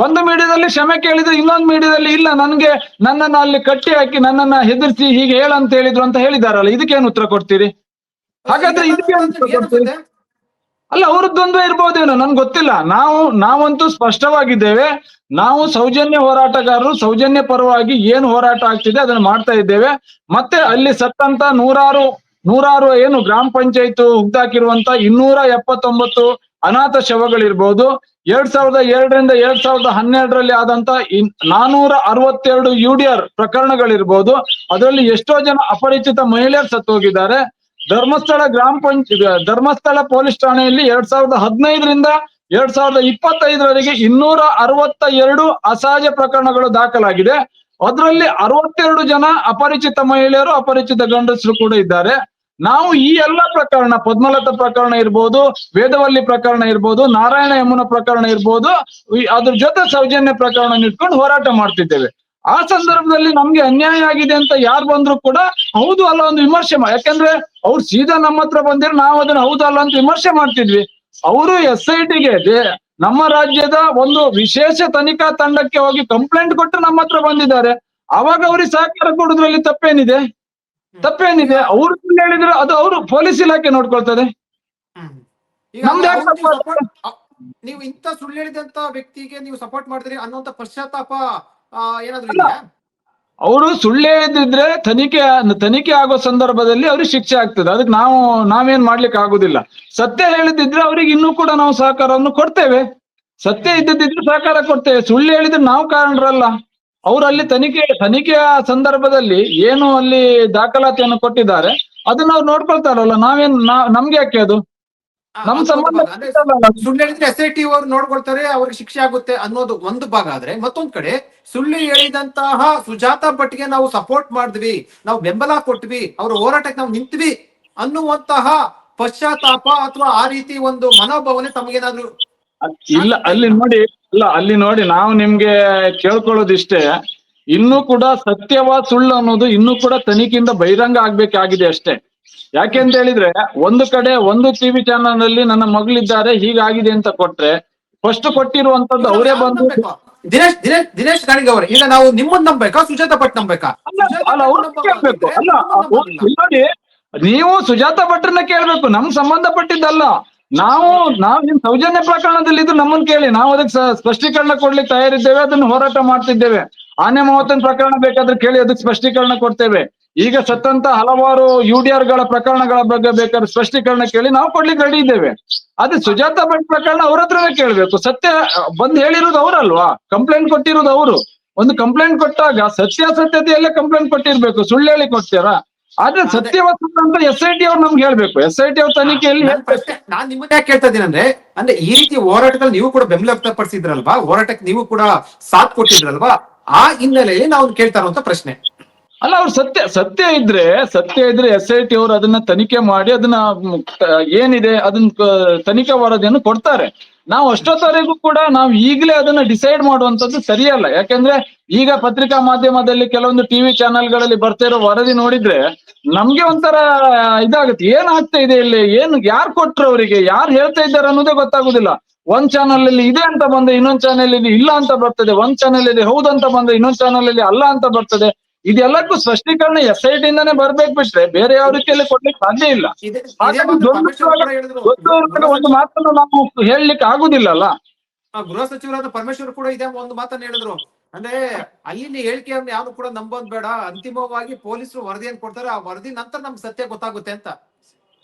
ಒಂದು ಮೀಡಿಯಾದಲ್ಲಿ ಕ್ಷಮೆ ಕೇಳಿದ್ರೆ ಇನ್ನೊಂದು ಮೀಡಿಯಾದಲ್ಲಿ ಇಲ್ಲ. ನನ್ಗೆ ನನ್ನನ್ನ ಅಲ್ಲಿ ಕಟ್ಟಿ ಹಾಕಿ ನನ್ನನ್ನ ಹೆದರ್ಸಿ ಹೀಗೆ ಹೇಳಂತ ಹೇಳಿದ್ರು ಅಂತ ಹೇಳಿದಾರಲ್ಲ ಇದಕ್ಕೇನು ಉತ್ತರ ಕೊಡ್ತೀರಿ? ಹಾಗಾದ್ರೆ ಇದಕ್ಕೆ ಇದೆಲ್ಲ ಅವ್ರ ದ್ವಂದ್ವ? ಅಲ್ಲ ಇರ್ಬೋದೇನೋ, ನನ್ಗೆ ಗೊತ್ತಿಲ್ಲ. ನಾವು, ನಾವಂತೂ ಸ್ಪಷ್ಟವಾಗಿದ್ದೇವೆ. ನಾವು ಸೌಜನ್ಯ ಹೋರಾಟಗಾರರು, ಸೌಜನ್ಯ ಪರವಾಗಿ ಏನು ಹೋರಾಟ ಆಗ್ತಿದೆ ಅದನ್ನ ಮಾಡ್ತಾ ಇದ್ದೇವೆ. ಮತ್ತೆ ಅಲ್ಲಿ ಸತ್ತಂತ ನೂರಾರು ನೂರಾರು ಏನು ಗ್ರಾಮ ಪಂಚಾಯತ್ ಉಗ್ದಾಕಿರುವಂತ ಇನ್ನೂರ ಎಪ್ಪತ್ತೊಂಬತ್ತು ಅನಾಥ ಶವಗಳಿರ್ಬೋದು. ಎರಡ್ ಸಾವಿರದ ಎರಡರಿಂದ ಎರಡ್ ಸಾವಿರದ ಹನ್ನೆರಡರಲ್ಲಿ ಆದಂತ ನಾನೂರ ಅರವತ್ತೆರಡು ಯುಡಿಆರ್ ಪ್ರಕರಣಗಳಿರ್ಬೋದು. ಅದರಲ್ಲಿ ಎಷ್ಟೋ ಜನ ಅಪರಿಚಿತ ಮಹಿಳೆಯರು ಸತ್ತು ಹೋಗಿದ್ದಾರೆ ಧರ್ಮಸ್ಥಳ ಗ್ರಾಮ ಪಂಚ ಧರ್ಮಸ್ಥಳ ಪೊಲೀಸ್ ಠಾಣೆಯಲ್ಲಿ ಎರಡ್ ಸಾವಿರದ ಹದಿನೈದರಿಂದ ಎರಡ್ ಸಾವಿರದ ಇಪ್ಪತ್ತೈದರವರೆಗೆ ಇನ್ನೂರ ಅರವತ್ತ ಎರಡು ಅಸಹಜ ಪ್ರಕರಣಗಳು ದಾಖಲಾಗಿದೆ. ಅದರಲ್ಲಿ ಅರವತ್ತೆರಡು ಜನ ಅಪರಿಚಿತ ಮಹಿಳೆಯರು, ಅಪರಿಚಿತ ಗಂಡಸರು ಕೂಡ ಇದ್ದಾರೆ. ನಾವು ಈ ಎಲ್ಲ ಪ್ರಕರಣ, ಪದ್ಮಲತಾ ಪ್ರಕರಣ ಇರ್ಬೋದು, ವೇದವಲ್ಲಿ ಪ್ರಕರಣ ಇರ್ಬೋದು, ನಾರಾಯಣ ಯಮುನ ಪ್ರಕರಣ ಇರ್ಬೋದು ಅದ್ರ ಜೊತೆ ಸೌಜನ್ಯ ಪ್ರಕರಣ ಇಟ್ಕೊಂಡು ಹೋರಾಟ ಮಾಡ್ತಿದ್ದೇವೆ. ಆ ಸಂದರ್ಭದಲ್ಲಿ ನಮ್ಗೆ ಅನ್ಯಾಯ ಆಗಿದೆ ಅಂತ ಯಾರು ಬಂದ್ರು ಕೂಡ ಹೌದು ಅಲ್ಲ ಒಂದು ವಿಮರ್ಶೆ ಯಾಕಂದ್ರೆ ಅವ್ರು ಸೀದಾ ನಮ್ಮ ಹತ್ರ ಬಂದಿರೋ ನಾವು ಅದನ್ನ ಹೌದು ಅಲ್ಲ ಅಂತ ವಿಮರ್ಶೆ ಮಾಡ್ತಿದ್ವಿ. ಅವರು ಎಸ್ ಐ ಟಿಗೆ ನಮ್ಮ ರಾಜ್ಯದ ಒಂದು ವಿಶೇಷ ತನಿಖಾ ತಂಡಕ್ಕೆ ಹೋಗಿ ಕಂಪ್ಲೇಂಟ್ ಕೊಟ್ಟು ನಮ್ಮ ಹತ್ರ ಬಂದಿದ್ದಾರೆ. ಅವಾಗ ಅವ್ರಿಗೆ ಸಹಕಾರ ಕೊಡೋದ್ರಲ್ಲಿ ತಪ್ಪೇನಿದೆ? ತಪ್ಪೇನಿದೆ? ಅವ್ರು ಹೇಳಿದ್ರು ಹೇಳಿದ್ರೆ ಅದು ಅವರು ಪೊಲೀಸ್ ಇಲಾಖೆ ನೋಡ್ಕೊಳ್ತದೆ. ನೀವು ಇಂತ ಸುಳ್ಳು ಹೇಳಿದಂತ ವ್ಯಕ್ತಿಗೆ ನೀವು ಸಪೋರ್ಟ್ ಮಾಡಿದ್ರಿ ಅನ್ನೋಂತ ಪಶ್ಚಾತ್ತಾಪ ಏನಾದ್ರು ಇದೆಯಾ? ಅವರು ಸುಳ್ಳು ಹೇಳಿದ್ರೆ ತನಿಖೆ ತನಿಖೆ ಆಗೋ ಸಂದರ್ಭದಲ್ಲಿ ಅವ್ರಿಗೆ ಶಿಕ್ಷೆ ಆಗ್ತದೆ. ಅದಕ್ಕೆ ನಾವು ನಾವೇನ್ ಮಾಡ್ಲಿಕ್ಕೆ ಆಗುದಿಲ್ಲ. ಸತ್ಯ ಹೇಳಿದ್ರೆ ಅವ್ರಿಗೆ ಇನ್ನೂ ಕೂಡ ನಾವು ಸಹಕಾರವನ್ನು ಕೊಡ್ತೇವೆ. ಸತ್ಯ ಇದ್ದಿದ್ರೆ ಸಹಕಾರ ಕೊಡ್ತೇವೆ. ಸುಳ್ಳು ಹೇಳಿದ್ರೆ ನಾವು ಕಾರಣರಲ್ಲ. ಅವ್ರು ಅಲ್ಲಿ ತನಿಖೆ ತನಿಖೆಯ ಸಂದರ್ಭದಲ್ಲಿ ಏನು ಅಲ್ಲಿ ದಾಖಲಾತಿಯನ್ನು ಕೊಟ್ಟಿದ್ದಾರೆ ಅದನ್ನ ಅವ್ರು ನೋಡ್ಕೊಳ್ತಾರಲ್ಲ. ನಾವೇನ್ ನಮ್ಗೆ ಯಾಕೆ ಅದು? ನಮ್ ಸಂಬಂಧ ಸುಳ್ಳು ಹೇಳಿದ್ರೆ ಎಸ್ ಐ ಟಿ ಅವರು ನೋಡ್ಕೊಳ್ತಾರೆ ಅವ್ರಿಗೆ ಶಿಕ್ಷೆ ಆಗುತ್ತೆ ಅನ್ನೋದು ಒಂದು ಭಾಗ ಆದ್ರೆ ಮತ್ತೊಂದ್ ಕಡೆ ಸುಳ್ಳು ಹೇಳಿದಂತಹ ಸುಜಾತ ಭಟ್ಗೆ ನಾವು ಸಪೋರ್ಟ್ ಮಾಡಿದ್ವಿ ನಾವು ಬೆಂಬಲ ಕೊಟ್ವಿ ಅವ್ರ ಹೋರಾಟಕ್ಕೆ ನಾವು ನಿಂತ್ವಿ ಅನ್ನುವಂತಹ ಪಶ್ಚಾತ್ತಾಪ ಅಥವಾ ಆ ರೀತಿ ಒಂದು ಮನೋಭಾವನೆ ತಮಗೇನಾದ್ರು ಇಲ್ಲ ಅಲ್ಲಿ ನೋಡಿ ಇಲ್ಲ ಅಲ್ಲಿ ನೋಡಿ ನಾವು ನಿಮ್ಗೆ ಕೇಳ್ಕೊಳ್ಳೋದಿಷ್ಟೇ ಇನ್ನೂ ಕೂಡ ಸತ್ಯವಾ ಸುಳ್ಳು ಅನ್ನೋದು ಇನ್ನೂ ಕೂಡ ತನಿಖೆಯಿಂದ ಬಹಿರಂಗ ಆಗ್ಬೇಕಾಗಿದೆ ಅಷ್ಟೇ. ಯಾಕೆಂತ ಹೇಳಿದ್ರೆ ಒಂದು ಕಡೆ ಒಂದು ಟಿವಿ ಚಾನಲ್ನಲ್ಲಿ ನನ್ನ ಮಗಳಿದ್ದಾರೆ ಹೀಗಾಗಿದೆ ಅಂತ ಕೊಟ್ರೆ ಫಸ್ಟ್ ಕೊಟ್ಟಿರುವಂತದ್ದು ಅವರೇ ಬಂದು? ದಿನೇಶ್ ದಿನೇಶ್ ದಿನೇಶ್ ಗಾಣಿಗೆ ಅವ್ರೆ. ಈಗ ನಾವು ನಿಮ್ಮನ್ನ ನಂಬೇಕಾ ಸುಜಾತ ಭಟ್ ನಂಬೇಕಾ ಅಲ್ಲ ಅಲ್ಲ ಅಲ್ಲ ನೋಡಿ ನೀವು ಸುಜಾತ ಭಟ್ರನ್ನ ಕೇಳ್ಬೇಕು ನಮ್ ಸಂಬಂಧಪಟ್ಟಿದ್ದಲ್ಲ. ನಾವು ನಾವು ನಿಮ್ ಸೌಜನ್ಯ ಪ್ರಕರಣದಲ್ಲಿ ಇದ್ದು ನಮ್ಮನ್ನ ಕೇಳಿ. ನಾವು ಅದಕ್ಕೆ ಸ್ಪಷ್ಟೀಕರಣ ಕೊಡ್ಲಿಕ್ಕೆ ತಯಾರಿದ್ದೇವೆ ಅದನ್ನ ಹೋರಾಟ ಮಾಡ್ತಿದ್ದೇವೆ. ಆನೆ ಮಹೋತ್ತನ್ ಪ್ರಕರಣ ಬೇಕಾದ್ರೆ ಕೇಳಿ ಅದಕ್ಕೆ ಸ್ಪಷ್ಟೀಕರಣ ಕೊಡ್ತೇವೆ. ಈಗ ಸತ್ತಂತ ಹಲವಾರು ಯುಡಿಆರ್ಗಳ ಪ್ರಕರಣಗಳ ಬಗ್ಗೆ ಬೇಕಾದ್ರೆ ಸ್ಪಷ್ಟೀಕರಣ ಕೇಳಿ ನಾವು ಕೊಡ್ಲಿಕ್ಕೆ ರೆಡಿ ಇದ್ದೇವೆ. ಅದು ಸುಜಾತ ಭಟ್ ಪ್ರಕರಣ ಅವ್ರ ಹತ್ರನೇ ಕೇಳ್ಬೇಕು. ಸತ್ಯ ಬಂದ್ ಹೇಳಿರೋದು ಅವರಲ್ವಾ? ಕಂಪ್ಲೇಂಟ್ ಕೊಟ್ಟಿರೋದು ಅವರು. ಒಂದು ಕಂಪ್ಲೇಂಟ್ ಕೊಟ್ಟಾಗ ಸತ್ಯಾಸತ್ಯತೆಯಲ್ಲೇ ಕಂಪ್ಲೇಂಟ್ ಕೊಟ್ಟಿರ್ಬೇಕು. ಸುಳ್ಳು ಹೇಳಿ ಕೊಡ್ತೀರಾ? ಆದ್ರೆ ಸತ್ಯವಂತ ಅಂತ ಎಸ್ ಐ ಟಿ ಅವ್ರು ನಮ್ಗೆ ಹೇಳ್ಬೇಕು. ಎಸ್ ಐ ಟಿ ಅವ್ರ ತನಿಖೆಯಲ್ಲಿ ನಾನ್ ನಿಮ್ಮನ್ನ ಯಾಕೆ ಕೇಳ್ತಾ ಇದ್ದೀನಿ ಅಂದ್ರೆ ಅಂದ್ರೆ ಈ ರೀತಿ ಹೋರಾಟದಲ್ಲಿ ನೀವು ಕೂಡ ಬೆಂಬಲ ವ್ಯಕ್ತಪಡಿಸಿದ್ರಲ್ವಾ ಹೋರಾಟಕ್ಕೆ ನೀವು ಕೂಡ ಸಾಥ್ ಕೊಟ್ಟಿದ್ರಲ್ವಾ? ಆ ಹಿನ್ನೆಲೆಯಲ್ಲಿ ನಾವು ಕೇಳ್ತಾ ಇರುವಂತ ಪ್ರಶ್ನೆ. ಅಲ್ಲ, ಅವ್ರು ಸತ್ಯ ಸತ್ಯ ಇದ್ರೆ ಸತ್ಯ ಇದ್ರೆ ಎಸ್ ಐ ಟಿ ಅವರು ಅದನ್ನ ತನಿಖೆ ಮಾಡಿ, ಅದನ್ನ ಏನಿದೆ ಅದನ್ನ ತನಿಖೆ ವರದಿಯನ್ನು ಕೊಡ್ತಾರೆ. ನಾವು ಅಷ್ಟೊತ್ತವರೆಗೂ ಕೂಡ ನಾವು ಈಗಲೇ ಅದನ್ನ ಡಿಸೈಡ್ ಮಾಡುವಂತದ್ದು ಸರಿಯಲ್ಲ. ಯಾಕೆಂದ್ರೆ ಈಗ ಪತ್ರಿಕಾ ಮಾಧ್ಯಮದಲ್ಲಿ ಕೆಲವೊಂದು ಟಿವಿ ಚಾನೆಲ್ಗಳಲ್ಲಿ ಬರ್ತಾ ಇರೋ ವರದಿ ನೋಡಿದ್ರೆ ನಮ್ಗೆ ಒಂಥರ ಇದಾಗುತ್ತೆ. ಏನ್ ಆಗ್ತಾ ಇದೆ ಇಲ್ಲಿ? ಏನು, ಯಾರು ಕೊಟ್ರು ಅವರಿಗೆ? ಯಾರು ಹೇಳ್ತಾ ಇದ್ದಾರೆ ಅನ್ನೋದೇ ಗೊತ್ತಾಗುದಿಲ್ಲ. ಒಂದ್ ಚಾನಲ್ ಅಲ್ಲಿ ಇದೆ ಅಂತ ಬಂದ್ರೆ ಇನ್ನೊಂದ್ ಚಾನೆಲ್ ಅಲ್ಲಿ ಇಲ್ಲ ಅಂತ ಬರ್ತದೆ. ಒಂದ್ ಚಾನೆಲ್ ಅಲ್ಲಿ ಹೌದಂತ ಬಂದ್ರೆ ಇನ್ನೊಂದ್ ಚಾನೆಲ್ ಅಲ್ಲಿ ಅಲ್ಲ ಅಂತ ಬರ್ತದೆ. ಇದೆಲ್ಲಕ್ಕೂ ಸ್ಪಷ್ಟೀಕರಣ ಎಸ್ ಐ ಟಿಯಿಂದಾನೇ ಬರ್ಬೇಕು ಬಿಟ್ರೆ ಬೇರೆ ಯಾವ ರೀತಿಯಲ್ಲಿ ಕೊಡ್ಲಿಕ್ಕೆ ಸಾಧ್ಯ ಇಲ್ಲ. ಒಂದು ಮಾತನ್ನು ನಾವು ಹೇಳಲಿಕ್ಕೆ ಆಗುದಿಲ್ಲ ಅಲ್ಲ ಗೃಹ ಸಚಿವರಾದ ಪರಮೇಶ್ವರ್ ಕೂಡ ಇದೆ ಒಂದು ಮಾತನ್ನ ಹೇಳಿದ್ರು. ಅಂದ್ರೆ ಅಲ್ಲಿನ ಹೇಳಿಕೆಯನ್ನು ಯಾರು ಕೂಡ ನಂಬೋದ್ ಬೇಡ. ಅಂತಿಮವಾಗಿ ಪೊಲೀಸರು ವರದಿಯನ್ನು ಕೊಡ್ತಾರೆ. ಆ ವರದಿ ನಂತರ ನಮ್ಗೆ ಸತ್ಯ ಗೊತ್ತಾಗುತ್ತೆ ಅಂತ.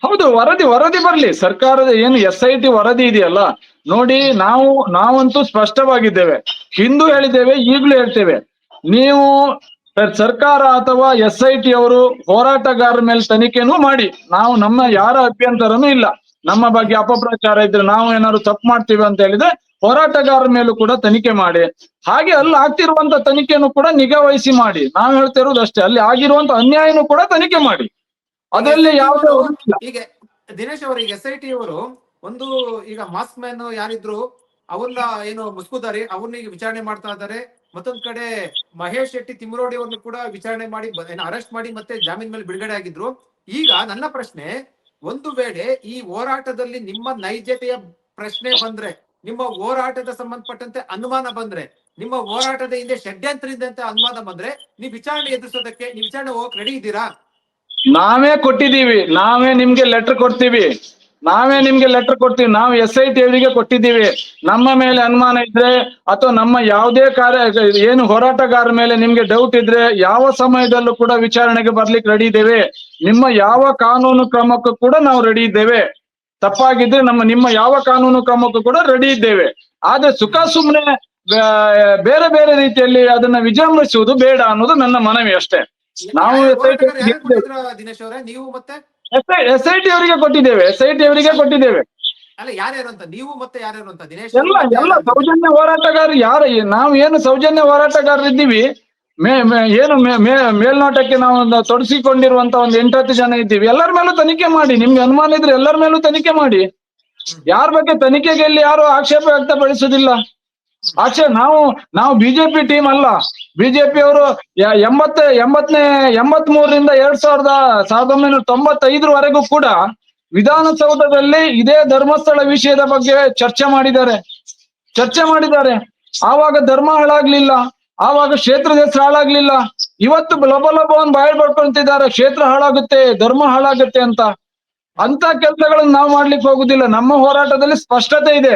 ಹೌದು ವರದಿ ವರದಿ ಬರ್ಲಿ. ಸರ್ಕಾರದ ಏನು ಎಸ್ ಐ ಟಿ ವರದಿ ಇದೆಯಲ್ಲ ನೋಡಿ ನಾವು ನಾವಂತೂ ಸ್ಪಷ್ಟವಾಗಿದ್ದೇವೆ. ಹಿಂದೂ ಹೇಳಿದ್ದೇವೆ ಈಗಲೂ ಹೇಳ್ತೇವೆ. ನೀವು ಸರ್- ಸರ್ಕಾರ ಅಥವಾ ಎಸ್ ಐ ಟಿ ಅವರು ಹೋರಾಟಗಾರರ ಮೇಲೆ ತನಿಖೆನೂ ಮಾಡಿ. ನಾವು ನಮ್ಮ ಯಾರ ಅಭ್ಯಂತರನೂ ಇಲ್ಲ. ನಮ್ಮ ಬಗ್ಗೆ ಅಪಪ್ರಚಾರ ಇದ್ರೆ ನಾವು ಏನಾದ್ರು ತಪ್ಪು ಮಾಡ್ತೀವಿ ಅಂತ ಹೇಳಿದ್ರೆ ಹೋರಾಟಗಾರರ ಮೇಲೂ ಕೂಡ ತನಿಖೆ ಮಾಡಿ. ಹಾಗೆ ಅಲ್ಲಿ ಆಗ್ತಿರುವಂತ ತನಿಖೆಯನ್ನು ಕೂಡ ನಿಗಾ ಮಾಡಿ. ನಾವು ಹೇಳ್ತಾ ಇರೋದು ಅಷ್ಟೇ. ಅಲ್ಲಿ ಆಗಿರುವಂತ ಅನ್ಯಾಯನೂ ಕೂಡ ತನಿಖೆ ಮಾಡಿ. ಅದರಲ್ಲಿ ಯಾವುದೇ. ಈಗ ದಿನೇಶ್ ಅವರು, ಈಗ ಎಸ್ ಐ ಟಿ ಅವರು ಒಂದು ಈಗ ಮಾಸ್ಕ್ ಮ್ಯಾನ್ ಯಾರಿದ್ರು, ಅವ್ರನ್ನ ಏನು ಮುಸ್ಕುದಾರಿ, ಅವ್ರನ್ನ ಈಗ ವಿಚಾರಣೆ ಮಾಡ್ತಾ ಇದ್ದಾರೆ. ಮತ್ತೊಂದ್ ಕಡೆ ಮಹೇಶ್ ಶೆಟ್ಟಿ ತಿಮ್ಮರೋಡಿ ಅವ್ರನ್ನು ಕೂಡ ವಿಚಾರಣೆ ಮಾಡಿ ಅರೆಸ್ಟ್ ಮಾಡಿ ಮತ್ತೆ ಜಾಮೀನ್ ಮೇಲೆ ಬಿಡುಗಡೆ ಆಗಿದ್ರು. ಈಗ ನನ್ನ ಪ್ರಶ್ನೆ, ಒಂದು ವೇಳೆ ಈ ಹೋರಾಟದಲ್ಲಿ ನಿಮ್ಮ ನೈಜತೆಯ ಪ್ರಶ್ನೆ ಬಂದ್ರೆ, ನಿಮ್ಮ ಹೋರಾಟದ ಸಂಬಂಧಪಟ್ಟಂತೆ ಅನುಮಾನ ಬಂದ್ರೆ, ನಿಮ್ಮ ಹೋರಾಟದ ಹಿಂದೆ ಷಡ್ಯಂತ್ರ ಅಂತ ಅನುಮಾನ ಬಂದ್ರೆ, ನೀವು ವಿಚಾರಣೆ ಎದುರಿಸೋದಕ್ಕೆ, ನೀವು ವಿಚಾರಣೆ ಹೋಗಕ್ ರೆಡಿ ಇದ್ದೀರಾ? ನಾವೇ ಕೊಟ್ಟಿದ್ದೀವಿ. ನಾವೇ ನಿಮ್ಗೆ ಲೆಟರ್ ಕೊಡ್ತೀವಿ. ನಾವೇ ನಿಮ್ಗೆ ಲೆಟರ್ ಕೊಡ್ತೀವಿ. ನಾವು ಎಸ್ ಐ ಟಿ ಅವರಿಗೆ ಕೊಟ್ಟಿದ್ದೀವಿ. ನಮ್ಮ ಮೇಲೆ ಅನುಮಾನ ಇದ್ರೆ ಅಥವಾ ನಮ್ಮ ಯಾವುದೇ ಕಾರ್ಯ ಏನು ಹೋರಾಟಗಾರ ಮೇಲೆ ನಿಮ್ಗೆ ಡೌಟ್ ಇದ್ರೆ ಯಾವ ಸಮಯದಲ್ಲೂ ಕೂಡ ವಿಚಾರಣೆಗೆ ಬರ್ಲಿಕ್ಕೆ ರೆಡಿ ಇದ್ದೇವೆ. ನಿಮ್ಮ ಯಾವ ಕಾನೂನು ಕ್ರಮಕ್ಕೂ ಕೂಡ ನಾವು ರೆಡಿ ಇದ್ದೇವೆ. ತಪ್ಪಾಗಿದ್ರೆ ನಮ್ಮ ನಿಮ್ಮ ಯಾವ ಕಾನೂನು ಕ್ರಮಕ್ಕೂ ಕೂಡ ರೆಡಿ ಇದ್ದೇವೆ. ಆದ್ರೆ ಸುಖ ಸುಮ್ಮನೆ ಬೇರೆ ಬೇರೆ ರೀತಿಯಲ್ಲಿ ಅದನ್ನ ವಿಜೃಂಭಿಸುವುದು ಬೇಡ ಅನ್ನೋದು ನನ್ನ ಮನವಿ ಅಷ್ಟೇ. ನಾವು ದಿನೇಶ್ ಅವರೇ? ನೀವು ಮತ್ತೆ? ಎಸ್ ಐ ಟಿ ಅವರಿಗೆ ಕೊಟ್ಟಿದ್ದೇವೆ ಎಸ್ ಐ ಟಿ ಅವರಿಗೆ ಕೊಟ್ಟಿದ್ದೇವೆ. ಅಲ್ಲ ಯಾರ್ಯಾರು ಅಂತ? ನೀವು ಮತ್ತೆ ಯಾರ್ಯಾರು ಅಂತ? ದಿನೇಶ್ ಎಲ್ಲ ಎಲ್ಲ ಸೌಜನ್ಯ ಹೋರಾಟಗಾರರು ಯಾರ? ನಾವು ಏನು ಸೌಜನ್ಯ ಹೋರಾಟಗಾರರಿದ್ದೀವಿ ಮೇ ಮೇ- ಏನು ಮೇಲ್ನೋಟಕ್ಕೆ ನಾವು ತೊಡಸಿಕೊಂಡಿರುವಂತ ಒಂದು ಎಂಟತ್ತು ಜನ ಇದ್ದೀವಿ. ಎಲ್ಲರ ಮೇಲೂ ತನಿಖೆ ಮಾಡಿ. ನಿಮ್ಗೆ ಅನುಮಾನ ಇದ್ರೆ ಎಲ್ಲರ ಮೇಲೂ ತನಿಖೆ ಮಾಡಿ. ಯಾರ ಬಗ್ಗೆ ತನಿಖೆಗೆ ಇಲ್ಲಿ ಯಾರು ಆಕ್ಷೇಪ ವ್ಯಕ್ತಪಡಿಸುದಿಲ್ಲ. ಆಕ್ಷೇಪ ನಾವು ನಾವು ಬಿಜೆಪಿ ಟೀಮ್ ಅಲ್ಲ. ಬಿಜೆಪಿ ಅವರು ಎಂಬತ್ತ ಎಂಬತ್ತನೇ ಎಂಬತ್ ಮೂರರಿಂದ ಎರಡ್ ಸಾವಿರದ ಸಾವಿರದ ಒಂಬೈನೂರ ತೊಂಬತ್ತೈದರವರೆಗೂ ಕೂಡ ವಿಧಾನಸೌಧದಲ್ಲಿ ಇದೇ ಧರ್ಮಸ್ಥಳ ವಿಷಯದ ಬಗ್ಗೆ ಚರ್ಚೆ ಮಾಡಿದ್ದಾರೆ. ಚರ್ಚೆ ಮಾಡಿದ್ದಾರೆ. ಆವಾಗ ಧರ್ಮ ಹಾಳಾಗ್ಲಿಲ್ಲ. ಆವಾಗ ಕ್ಷೇತ್ರದ ಹೆಸರು ಹಾಳಾಗ್ಲಿಲ್ಲ. ಇವತ್ತು ಲೊಬ ಲೊಬವನ್ನು ಬಾಯಿ ಪಡ್ಕೊಂತಿದ್ದಾರೆ ಕ್ಷೇತ್ರ ಹಾಳಾಗುತ್ತೆ, ಧರ್ಮ ಹಾಳಾಗುತ್ತೆ ಅಂತ. ಅಂತ ಕೆಲಸಗಳನ್ನ ನಾವು ಮಾಡ್ಲಿಕ್ಕೆ ಹೋಗುದಿಲ್ಲ. ನಮ್ಮ ಹೋರಾಟದಲ್ಲಿ ಸ್ಪಷ್ಟತೆ ಇದೆ.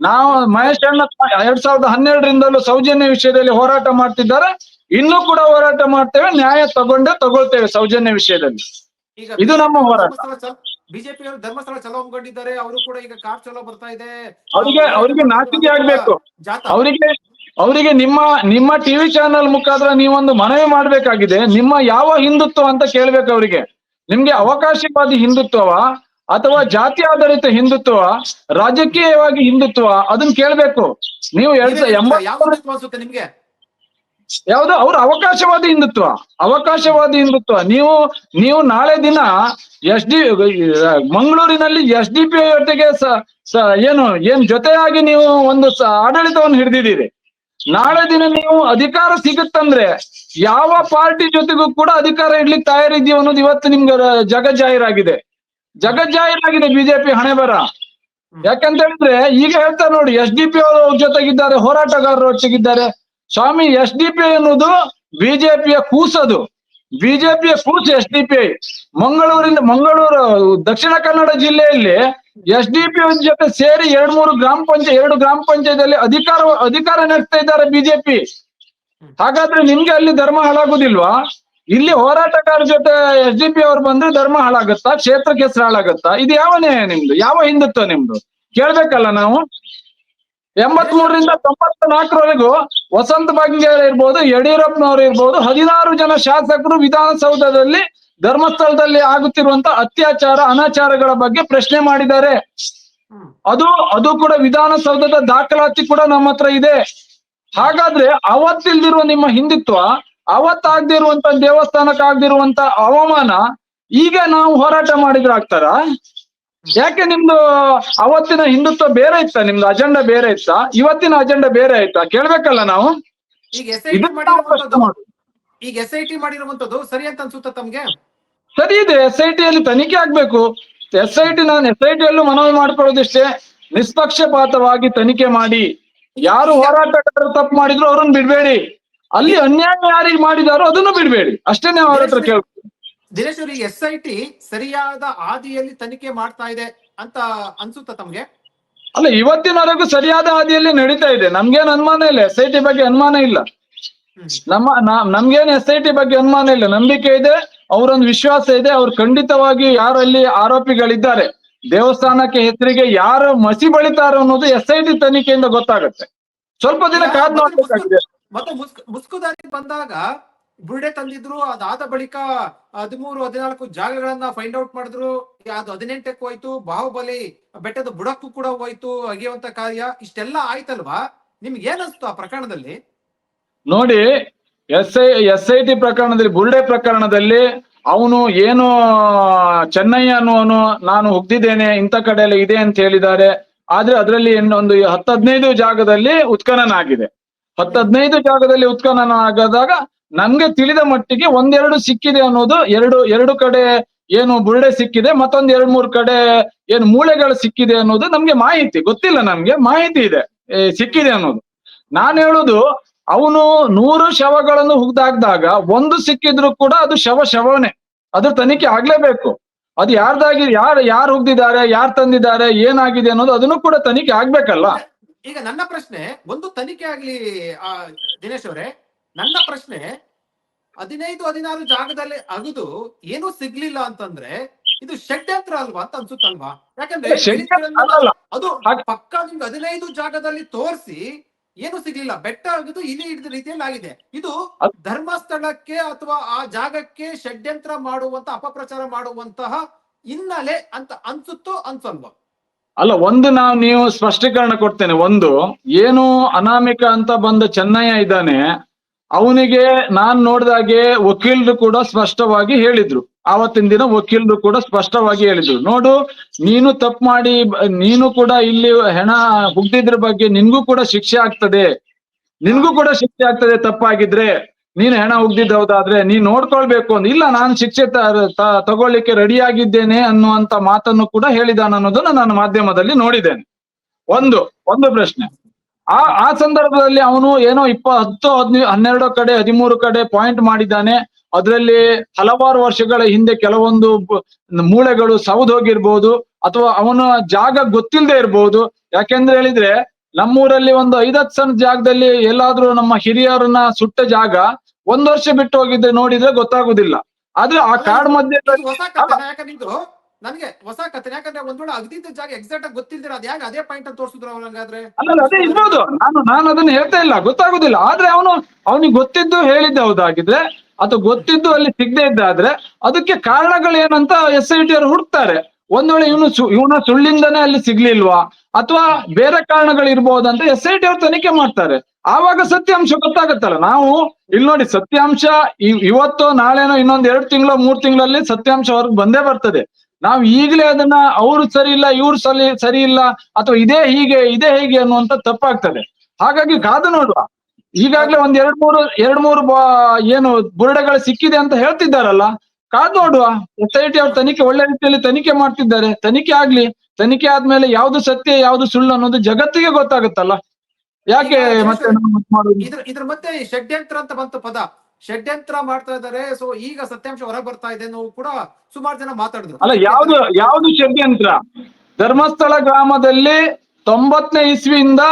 ನಾವು ಮಹೇಶ್ ಅಣ್ಣ ಎರಡ್ ಸಾವಿರದ ಹನ್ನೆರಡರಿಂದಲೂ ಸೌಜನ್ಯ ವಿಷಯದಲ್ಲಿ ಹೋರಾಟ ಮಾಡ್ತಿದ್ದಾರೆ. ಇನ್ನೂ ಕೂಡ ಹೋರಾಟ ಮಾಡ್ತೇವೆ ನ್ಯಾಯ ತಗೊಂಡೇ ತಗೊಳ್ತೇವೆ ಸೌಜನ್ಯ ವಿಷಯದಲ್ಲಿ. ಇದು ನಮ್ಮ ಹೋರಾಟ. ಬಿಜೆಪಿ ಅವರು ಧರ್ಮಸ್ಥಳ ಚಲೋ ಹಮ್ಮಿಕೊಂಡಿದ್ದಾರೆ ಅವರು ಕೂಡ ಈಗ ಕಾರ್ ಚಲೋ ಬರ್ತಾ ಇದೆ. ಅವರಿಗೆ ಅವರಿಗೆ ನಾಚಿಕೆ ಆಗ್ಬೇಕು. ಅವರಿಗೆ ಅವರಿಗೆ ನಿಮ್ಮ ನಿಮ್ಮ ಟಿವಿ ಚಾನೆಲ್ ಮುಖಾಂತರ ನೀವೊಂದು ಮನವಿ ಮಾಡ್ಬೇಕಾಗಿದೆ. ನಿಮ್ಮ ಯಾವ ಹಿಂದುತ್ವ ಅಂತ ಕೇಳ್ಬೇಕು ಅವರಿಗೆ. ನಿಮ್ಗೆ ಅವಕಾಶವಾದಿ ಹಿಂದುತ್ವವ? ಅಥವಾ ಜಾತಿ ಆಧಾರಿತ ಹಿಂದುತ್ವ ರಾಜಕೀಯವಾಗಿ ಹಿಂದುತ್ವ ಅದನ್ನ ಕೇಳ್ಬೇಕು. ನೀವು ಅನ್ಸುತ್ತೆ ನಿಮ್ಗೆ? ಯಾವ್ದು? ಅವ್ರ ಅವಕಾಶವಾದಿ ಹಿಂದುತ್ವ. ಅವಕಾಶವಾದಿ ಹಿಂದುತ್ವ. ನೀವು ನೀವು ನಾಳೆ ದಿನ ಎಸ್ ಡಿ ಮಂಗಳೂರಿನಲ್ಲಿ ಎಸ್ ಡಿ ಪಿ ಜೊತೆಗೆ ಏನು ಏನ್ ಜೊತೆಯಾಗಿ ನೀವು ಒಂದು ಆಡಳಿತವನ್ನು ಹಿಡಿದಿದ್ದೀರಿ. ನಾಳೆ ದಿನ ನೀವು ಅಧಿಕಾರ ಸಿಗುತ್ತಂದ್ರೆ ಯಾವ ಪಾರ್ಟಿ ಜೊತೆಗೂ ಕೂಡ ಅಧಿಕಾರ ಇಡ್ಲಿಕ್ಕೆ ತಯಾರಿದ್ದೀವಿ ಅನ್ನೋದು ಇವತ್ತು ನಿಮ್ಗೆ ಜಗ ಜಗಜ್ಜಾಹೀರಾಗಿದೆ ಜಗಜ್ಜಾಹೀರಾಗಿದೆ ಬಿಜೆಪಿ ಹಣೆ ಬರ. ಯಾಕಂತ ಹೇಳಿದ್ರೆ ಈಗ ಹೇಳ್ತಾರೆ ನೋಡಿ ಎಸ್ ಡಿ ಪಿ ಅವರು ಜೊತೆಗಿದ್ದಾರೆ ಹೋರಾಟಗಾರರು ಒಟ್ಟಿಗಿದ್ದಾರೆ ಸ್ವಾಮಿ ಎಸ್ ಡಿ ಪಿ ಅನ್ನೋದು ಬಿಜೆಪಿಯ ಕೂಸದು. ಬಿಜೆಪಿಯ ಕೂಸು ಎಸ್ ಡಿ ಪಿ ಮಂಗಳೂರಿಂದ ಮಂಗಳೂರು ದಕ್ಷಿಣ ಕನ್ನಡ ಜಿಲ್ಲೆಯಲ್ಲಿ ಎಸ್ ಡಿ ಪಿ ಜೊತೆ ಸೇರಿ ಎರಡ್ ಮೂರು ಗ್ರಾಮ ಪಂಚಾಯತ್ ಎರಡು ಗ್ರಾಮ ಪಂಚಾಯತ್ ಅಧಿಕಾರ ಅಧಿಕಾರ ನಡೆಸ್ತಾ ಇದ್ದಾರೆ ಬಿಜೆಪಿ ಹಾಗಾದ್ರೆ ನಿಮ್ಗೆ ಅಲ್ಲಿ ಧರ್ಮ ಹಾಳಾಗುದಿಲ್ವಾ? ಇಲ್ಲಿ ಹೋರಾಟಗಾರ ಜೊತೆ ಎಸ್ ಡಿ ಪಿ ಅವ್ರು ಬಂದ್ರೆ ಧರ್ಮ ಹಾಳಾಗುತ್ತಾ? ಕ್ಷೇತ್ರಕ್ಕೆ ಹೆಸರು ಹಾಳಾಗುತ್ತಾ? ಇದು ಯಾವ ನ್ಯಾಯ ನಿಮ್ದು? ಯಾವ ಹಿಂದುತ್ವ ನಿಮ್ದು? ಕೇಳ್ಬೇಕಲ್ಲ ನಾವು? ಎಂಬತ್ ಮೂರರಿಂದ ತೊಂಬತ್ತ ನಾಲ್ಕರವರೆಗೂ ವಸಂತ ಬಂಗೇರ್ ಇರ್ಬೋದು, ಯಡಿಯೂರಪ್ಪನವರು ಇರ್ಬೋದು, ಹದಿನಾರು ಜನ ಶಾಸಕರು ವಿಧಾನಸೌಧದಲ್ಲಿ ಧರ್ಮಸ್ಥಳದಲ್ಲಿ ಆಗುತ್ತಿರುವಂತ ಅತ್ಯಾಚಾರ, ಅನಾಚಾರಗಳ ಬಗ್ಗೆ ಪ್ರಶ್ನೆ ಮಾಡಿದ್ದಾರೆ. ಅದು ಅದು ಕೂಡ ವಿಧಾನಸೌಧದ ದಾಖಲಾತಿ ಕೂಡ ನಮ್ಮ ಹತ್ರ ಇದೆ. ಹಾಗಾದ್ರೆ ಅವತ್ತಿಲ್ದಿರುವ ನಿಮ್ಮ ಹಿಂದುತ್ವ ಅವತ್ತಾಗದೇ ಇರುವಂತ ದೇವಸ್ಥಾನಕ್ಕೆ ಆಗದಿರುವಂತ ಅವಮಾನ ಈಗ ನಾವು ಹೋರಾಟ ಮಾಡಿದ್ರೆ ಆಗ್ತಾರ ಯಾಕೆ ನಿಮ್ದು ಅವತ್ತಿನ ಹಿಂದುತ್ವ ಬೇರೆ ಇತ್ತ? ನಿಮ್ದು ಅಜೆಂಡಾ ಬೇರೆ ಇತ್ತ? ಇವತ್ತಿನ ಅಜೆಂಡಾ ಬೇರೆ ಆಯ್ತಾ ಕೇಳ್ಬೇಕಲ್ಲ ನಾವು? ಈಗ ಎಸ್ ಐ ಟಿ ಇದನ್ನ ನಾವು ಪ್ರಶ್ನೆ ಮಾಡಿರುವಂತದ್ದು ಈಗ ಎಸ್ ಐ ಟಿ ಮಾಡಿರುವಂತದ್ದು ಸರಿ ಅಂತ ಅನ್ಸುತ್ತ ತಮ್ಗೆ? ಸರಿ ಇದೆ ಎಸ್ ಐ ಟಿಯಲ್ಲಿ ತನಿಖೆ ಆಗ್ಬೇಕು. ಎಸ್ ಐ ಟಿ ನಾನು ಎಸ್ ಐ ಟಿಯಲ್ಲೂ ಮನವಿ ಮಾಡ್ಕೊಳ್ಳೋದಿಷ್ಟೇ. ನಿಷ್ಪಕ್ಷಪಾತವಾಗಿ ತನಿಖೆ ಮಾಡಿ. ಯಾರು ಹೋರಾಟಗಾರರು ತಪ್ಪು ಮಾಡಿದ್ರು ಅವ್ರನ್ನ ಬಿಡ್ಬೇಡಿ. ಅಲ್ಲಿ ಅನ್ಯಾಯ ಯಾರಿಗೆ ಮಾಡಿದಾರೋ ಅದನ್ನು ಬಿಡಬೇಡಿ. ಅಷ್ಟೇ ನಾವು ಅವ್ರ ಹತ್ರ ಕೇಳ್ಬೋದು ದಿನೇಶ್ ಅವ್ರ ಎಸ್ ಐ ಟಿ ಸರಿಯಾದ ಹಾದಿಯಲ್ಲಿ ತನಿಖೆ ಮಾಡ್ತಾ ಇದೆ ಅಂತ ಅನ್ಸುತ್ತಾ ತಮ್ಗೆ? ಅಲ್ಲ ಇವತ್ತಿನವರೆಗೂ ಸರಿಯಾದ ಹಾದಿಯಲ್ಲಿ ನಡೀತಾ ಇದೆ. ನಮ್ಗೇನ್ ಅನುಮಾನ ಇಲ್ಲ. ಎಸ್ ಐ ಟಿ ಬಗ್ಗೆ ಅನುಮಾನ ಇಲ್ಲ. ನಮ್ಮ ನಮ್ಗೇನ್ ಎಸ್ ಐ ಟಿ ಬಗ್ಗೆ ಅನುಮಾನ ಇಲ್ಲ. ನಂಬಿಕೆ ಇದೆ ಅವರೊಂದು ವಿಶ್ವಾಸ ಇದೆ ಅವ್ರು ಖಂಡಿತವಾಗಿ ಯಾರಲ್ಲಿ ಆರೋಪಿಗಳಿದ್ದಾರೆ. ದೇವಸ್ಥಾನಕ್ಕೆ ಹೆಸರಿಗೆ ಯಾರು ಮಸಿ ಬಳಿತಾರೋ ಅನ್ನೋದು ಎಸ್ ಐ ಟಿ ತನಿಖೆಯಿಂದ ಗೊತ್ತಾಗುತ್ತೆ. ಸ್ವಲ್ಪ ದಿನ ಕಾದ್ ನೋಡ್ಬೇಕಾಗಿದೆ. ಮತ್ತೆ ಮುಸ್ಕ್, ಮುಸ್ಕುದಾರಿ ಬಂದಾಗ ಬುರ್ಡೆ ತಂದಿದ್ರು ಅದಾದ ಬಳಿಕ ಹದಿಮೂರು, ಹದಿನಾಲ್ಕು ಜಾಗಗಳನ್ನ ಫೈಂಡ್ ಔಟ್ ಮಾಡಿದ್ರು. ಅದು ಹದಿನೆಂಟಕ್ಕೆ ಹೋಯ್ತು, ಬಾಹುಬಲಿ ಬೆಟ್ಟದ ಬುಡಕ್ಕೂ ಕೂಡ ಹೋಯ್ತು, ಅಗಿಯುವಂತ ಕಾರ್ಯ. ಇಷ್ಟೆಲ್ಲ ಆಯ್ತಲ್ವಾ? ನಿಮ್ಗೆ ಏನಿಸ್ತು ಆ ಪ್ರಕರಣದಲ್ಲಿ? ನೋಡಿ S I S I T ಪ್ರಕರಣದಲ್ಲಿ, ಬುರ್ಡೆ ಪ್ರಕರಣದಲ್ಲಿ ಅವನು ಏನು, ಚೆನ್ನೈ ಅನ್ನುವನು, ನಾನು ಹುಗ್ದಿದ್ದೇನೆ, ಇಂಥ ಕಡೆ ಎಲ್ಲ ಇದೆ ಅಂತ ಹೇಳಿದ್ದಾರೆ. ಆದ್ರೆ ಅದರಲ್ಲಿ ಇನ್ನೊಂದು ಹತ್ತು, ಹದಿನೈದು ಜಾಗದಲ್ಲಿ ಉತ್ಖನನ ಆಗಿದೆ. ಹತ್ತು ಹದಿನೈದು ಜಾಗದಲ್ಲಿ ಉತ್ಖನನ ಆಗದಾಗ ನನ್ಗೆ ತಿಳಿದ ಮಟ್ಟಿಗೆ ಒಂದೆರಡು ಸಿಕ್ಕಿದೆ ಅನ್ನೋದು ಎರಡು ಎರಡು ಕಡೆ ಏನು ಬುರುಡೆ ಸಿಕ್ಕಿದೆ, ಮತ್ತೊಂದ್ ಎರಡ್, ಮೂರ್ ಕಡೆ ಏನು ಮೂಳೆಗಳು ಸಿಕ್ಕಿದೆ ಅನ್ನೋದು ನಮ್ಗೆ ಮಾಹಿತಿ. ಗೊತ್ತಿಲ್ಲ ನಮ್ಗೆ, ಮಾಹಿತಿ ಇದೆ. ಸಿಕ್ಕಿದೆ ಅನ್ನೋದು. ನಾನು ಹೇಳುದು, ಅವನು ನೂರು ಶವಗಳನ್ನು ಹುಗ್ದಾಕ್ದಾಗ ಒಂದು ಸಿಕ್ಕಿದ್ರು ಕೂಡ ಅದು ಶವ ಶವನೇ. ಅದು ತನಿಖೆ ಆಗ್ಲೇಬೇಕು. ಅದು ಯಾರ್ದಾಗಿ, ಯಾರು ಯಾರು ಹುಗ್ದಿದ್ದಾರೆ, ಯಾರು ತಂದಿದ್ದಾರೆ, ಏನಾಗಿದೆ ಅನ್ನೋದು ಅದನ್ನು ಕೂಡ ತನಿಖೆ ಆಗ್ಬೇಕಲ್ಲ. ಈಗ ನನ್ನ ಪ್ರಶ್ನೆ ಒಂದು ತನಿಖೆ ಆಗ್ಲಿ ಆ, ದಿನೇಶ್ ಅವರೇ ನನ್ನ ಪ್ರಶ್ನೆ ಹದಿನೈದು ಹದಿನಾರು ಜಾಗದಲ್ಲಿ ಅಗದು ಏನು ಸಿಗ್ಲಿಲ್ಲ ಅಂತಂದ್ರೆ ಇದು ಷಡ್ಯಂತ್ರ ಅಲ್ವಾ ಅಂತ ಅನ್ಸುತ್ತಲ್ವಾ? ಯಾಕಂದ್ರೆ ಅದು ಪಕ್ಕ ನಿಮ್ಗೆ ಹದಿನೈದು ಜಾಗದಲ್ಲಿ ತೋರಿಸಿ ಏನು ಸಿಗ್ಲಿಲ್ಲ. ಬೆಟ್ಟ ಆಗಿದ್ದು ಇಲಿ ಹಿಡಿದ ರೀತಿಯಲ್ಲಿ ಆಗಿದೆ. ಇದು ಧರ್ಮಸ್ಥಳಕ್ಕೆ ಅಥವಾ ಆ ಜಾಗಕ್ಕೆ ಷಡ್ಯಂತ್ರ ಮಾಡುವಂತ ಅಪಪ್ರಚಾರ ಮಾಡುವಂತಹ ಹಿನ್ನೆಲೆ ಅಂತ ಅನ್ಸುತ್ತೋ ಅನ್ಸಲ್ವಾ? ಅಲ್ಲ, ಒಂದು ನಾವು ನೀವು ಸ್ಪಷ್ಟೀಕರಣ ಕೊಡ್ತೇನೆ. ಒಂದು, ಏನು ಅನಾಮಿಕ ಅಂತ ಬಂದ ಚೆನ್ನಯ್ಯ ಇದ್ದಾನೆ. ಅವನಿಗೆ ನಾನ್ ನೋಡಿದಾಗೆ ವಕೀಲರು ಕೂಡ ಸ್ಪಷ್ಟವಾಗಿ ಹೇಳಿದ್ರು. ಆವತ್ತಿನ ದಿನ ವಕೀಲರು ಕೂಡ ಸ್ಪಷ್ಟವಾಗಿ ಹೇಳಿದ್ರು. ನೋಡು, ನೀನು ತಪ್ಪು ಮಾಡಿ, ನೀನು ಕೂಡ ಇಲ್ಲಿ ಹೆಣ ಹುಗ್ದಿದ್ರ ಬಗ್ಗೆ ನಿನ್ಗೂ ಕೂಡ ಶಿಕ್ಷೆ ಆಗ್ತದೆ. ನಿನ್ಗೂ ಕೂಡ ಶಿಕ್ಷೆ ಆಗ್ತದೆ ತಪ್ಪಾಗಿದ್ರೆ. ನೀನು ಹೆಣ ಹುಗ್ದಿದ್ದು ಹೌದಾದ್ರೆ ನೀನ್ ನೋಡ್ಕೊಳ್ಬೇಕು ಅಂತ ಇಲ್ಲ, ನಾನು ಶಿಕ್ಷೆ ತಗೊಳ್ಳಿಕ್ಕೆ ರೆಡಿ ಆಗಿದ್ದೇನೆ ಅನ್ನುವಂತ ಮಾತನ್ನು ಕೂಡ ಹೇಳಿದಾನ ಅನ್ನೋದನ್ನ ನಾನು ಮಾಧ್ಯಮದಲ್ಲಿ ನೋಡಿದ್ದೇನೆ. ಒಂದು ಒಂದು ಪ್ರಶ್ನೆ. ಆ ಆ ಸಂದರ್ಭದಲ್ಲಿ ಅವನು ಏನೋ ಇಪ್ಪ ಹತ್ತು ಹದಿನೈದು ಹನ್ನೆರಡು ಕಡೆ, ಹದಿಮೂರು ಕಡೆ ಪಾಯಿಂಟ್ ಮಾಡಿದ್ದಾನೆ. ಅದರಲ್ಲಿ ಹಲವಾರು ವರ್ಷಗಳ ಹಿಂದೆ ಕೆಲವೊಂದು ಮೂಳೆಗಳು ಸೌದೋಗಿರ್ಬೋದು ಅಥವಾ ಅವನ ಜಾಗ ಗೊತ್ತಿಲ್ಲದೆ ಇರ್ಬೋದು. ಯಾಕೆಂದ್ರೆ ಹೇಳಿದ್ರೆ ನಮ್ಮೂರಲ್ಲಿ ಒಂದು ಐದತ್ತು ಸಣ್ಣ ಜಾಗದಲ್ಲಿ ಎಲ್ಲಾದ್ರೂ ನಮ್ಮ ಹಿರಿಯರನ್ನ ಸುಟ್ಟ ಜಾಗ ಒಂದ್ ವರ್ಷ ಬಿಟ್ಟು ಹೋಗಿದ್ರೆ ನೋಡಿದ್ರೆ ಗೊತ್ತಾಗುದಿಲ್ಲ. ಆದ್ರೆ ಆ ಕಾಡ್ ಮಧ್ಯೆ ನನಗೆ ಹೊಸ ಕಥೆ ಯಾಕಂದ್ರೆ ಒಂದ್ ವೇಳೆ ಅಗದಿದ್ದ ಜಾಗ ಎಕ್ಸಾಕ್ಟ್ ಆಗಿ ಗೊತ್ತಿಲ್ದಿರ ಅದ್ ಯಾಕೆ ಅದೇ ಪಾಯಿಂಟ್ ಅಂತ ತೋರಿಸಿದ್ರು ಅವ್ರು ಹಂಗಾದ್ರೆ? ಅಲ್ಲ ಅದೇ ಇರ್ಬೋದು. ನಾನು ನಾನು ಅದನ್ನ ಹೇಳ್ತಾ ಇಲ್ಲ ಗೊತ್ತಾಗುದಿಲ್ಲ. ಆದ್ರೆ ಅವನು ಅವನಿಗೆ ಗೊತ್ತಿದ್ದು ಹೇಳಿದ್ದೆ ಹೌದಾಗಿದ್ರೆ ಅಥವಾ ಗೊತ್ತಿದ್ದು ಅಲ್ಲಿ ಸಿಗದೆ ಇದ್ದಾದ್ರೆ ಅದಕ್ಕೆ ಕಾರಣಗಳೇನಂತ ಎಸ್ ಐ ಟಿ ಅವರು ಹುಡುಕ್ತಾರೆ. ಒಂದ್ ವೇಳೆ ಇವನು ಇವನ ಸುಳ್ಳಿಂದನೇ ಅಲ್ಲಿ ಸಿಗ್ಲಿಲ್ವಾ? ಅಥವಾ ಬೇರೆ ಕಾರಣಗಳಿರ್ಬೋದಂತ ಎಸ್ ಐ ಟಿ ಅವ್ರು ತನಿಖೆ ಮಾಡ್ತಾರೆ. ಆವಾಗ ಸತ್ಯಾಂಶ ಗೊತ್ತಾಗತ್ತಲ್ಲ. ನಾವು ಇಲ್ಲಿ ನೋಡಿ, ಸತ್ಯಾಂಶ ಇವತ್ತು, ನಾಳೆನೋ, ಇನ್ನೊಂದ್ ಎರಡು ತಿಂಗಳು, ಮೂರ್ ತಿಂಗಳಲ್ಲಿ ಸತ್ಯಾಂಶ ಹೊರಗೆ ಬಂದೇ ಬರ್ತದೆ. ನಾವು ಈಗಲೇ ಅದನ್ನ ಅವ್ರು ಸರಿ ಇಲ್ಲ, ಇವ್ರು ಸರಿ ಸರಿ ಇಲ್ಲ, ಅಥವಾ ಇದೇ ಹೀಗೆ ಇದೇ ಹೀಗೆ ಅನ್ನುವಂತ ತಪ್ಪಾಗ್ತದೆ. ಹಾಗಾಗಿ ಕಾದು ನೋಡುವ. ಈಗಾಗ್ಲೇ ಒಂದ್ ಎರಡ್ ಮೂರು ಎರಡ್ ಮೂರು ಏನು ಬುರುಡೆಗಳು ಸಿಕ್ಕಿದೆ ಅಂತ ಹೇಳ್ತಿದ್ದಾರಲ್ಲ ಕಾದ್ ನೋಡುವ. ಎಸ್ ಐ ಟಿ ಅವ್ರ ತನಿಖೆ ಒಳ್ಳೆ ರೀತಿಯಲ್ಲಿ ತನಿಖೆ ಮಾಡ್ತಿದ್ದಾರೆ. ತನಿಖೆ ಆಗ್ಲಿ ತನಿಖೆ ಆದ್ಮೇಲೆ ಯಾವ್ದು ಸತ್ಯ ಯಾವ್ದು ಸುಳ್ಳು ಅನ್ನೋದು ಜಗತ್ತಿಗೆ ಗೊತ್ತಾಗುತ್ತಲ್ಲ. ಯಾಕೆ ಮತ್ತೆ ಇದ್ರ ಮತ್ತೆ ಷಡ್ಯಂತ್ರ ಅಂತ ಬಂತು ಪದ. ಷಡ್ಯಂತ್ರ ಮಾಡ್ತಾ ಇದ್ದಾರೆ ಸೊ ಈಗ ಸತ್ಯಾಂಶ ಹೊರ ಬರ್ತಾ ಇದೆ ನಾವು ಕೂಡ ಸುಮಾರು ಜನ ಮಾತಾಡಿದ್ರು. ಅಲ್ಲ ಯಾವ್ದು ಯಾವ್ದು ಷಡ್ಯಂತ್ರ? ಧರ್ಮಸ್ಥಳ ಗ್ರಾಮದಲ್ಲಿ ತೊಂಬತ್ತನೇ ಇಸ್ವಿಯಿಂದ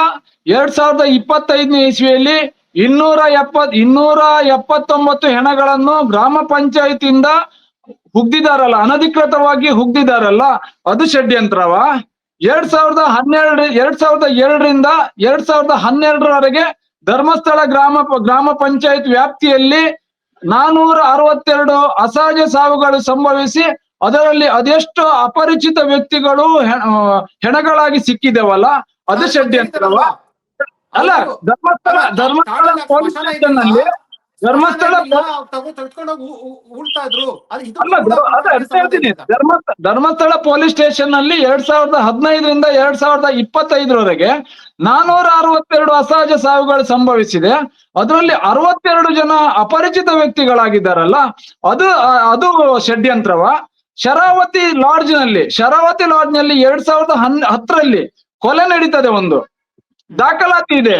ಎರಡ್ ಸಾವಿರದ ಇಪ್ಪತ್ತೈದನೇ ಇಸ್ವಿಯಲ್ಲಿ ಇನ್ನೂರ ಎಪ್ಪತ್ ಇನ್ನೂರ ಎಪ್ಪತ್ತೊಂಬತ್ತು ಹೆಣಗಳನ್ನು ಗ್ರಾಮ ಪಂಚಾಯತಿಯಿಂದ ಹುಗ್ದಿದಾರಲ್ಲ ಅನಧಿಕೃತವಾಗಿ ಹುಗ್ದಿದಾರಲ್ಲ ಅದು ಷಡ್ಯಂತ್ರವಾ? ಎರಡ್ ಸಾವಿರದ ಹನ್ನೆರಡು ಎರಡ್ ಸಾವಿರದ ಎರಡರಿಂದ ಎರಡ್ ಸಾವಿರದ ಹನ್ನೆರಡರವರೆಗೆ ಧರ್ಮಸ್ಥಳ ಗ್ರಾಮ ಗ್ರಾಮ ಪಂಚಾಯತ್ ವ್ಯಾಪ್ತಿಯಲ್ಲಿ ನಾನೂರ ಅರವತ್ತೆರಡು ಅಸಹಜ ಸಾವುಗಳು ಸಂಭವಿಸಿ ಅದರಲ್ಲಿ ಅದೆಷ್ಟು ಅಪರಿಚಿತ ವ್ಯಕ್ತಿಗಳು ಹೆಣಗಳಾಗಿ ಸಿಕ್ಕಿದೆವಲ್ಲ ಅದು ಷಡ್ಯಂತ್ರವ? ಅಲ್ಲ ಧರ್ಮಸ್ಥಳ ಧರ್ಮಸ್ಥಳ ಪೊಲೀಸ್ ಸ್ಟೇಷನ್ ಅಲ್ಲ ಧರ್ಮಸ್ಥಳ ಧರ್ಮಸ್ಥಳ ಪೊಲೀಸ್ ಸ್ಟೇಷನ್ನಲ್ಲಿ ಎರಡ್ ಸಾವಿರದ ಹದಿನೈದರಿಂದ ಎರಡ್ ಸಾವಿರದ ಇಪ್ಪತ್ತೈದರವರೆಗೆ ನಾನೂರ ಅರವತ್ತೆರಡು ಅಸಹಜ ಸಾವುಗಳು ಸಂಭವಿಸಿದೆ. ಅದರಲ್ಲಿ ಅರವತ್ತೆರಡು ಜನ ಅಪರಿಚಿತ ವ್ಯಕ್ತಿಗಳಾಗಿದ್ದಾರಲ್ಲ ಅದು ಅದು ಷಡ್ಯಂತ್ರವ. ಶರಾವತಿ ಲಾಡ್ಜ್ನಲ್ಲಿ ಶರಾವತಿ ಲಾಡ್ಜ್ನಲ್ಲಿ ಎರಡ್ ಸಾವಿರದ ಹನ್ ಹತ್ತರಲ್ಲಿ ಕೊಲೆ ನಡೀತದೆ ಒಂದು. ದಾಖಲಾತಿ ಇದೆ.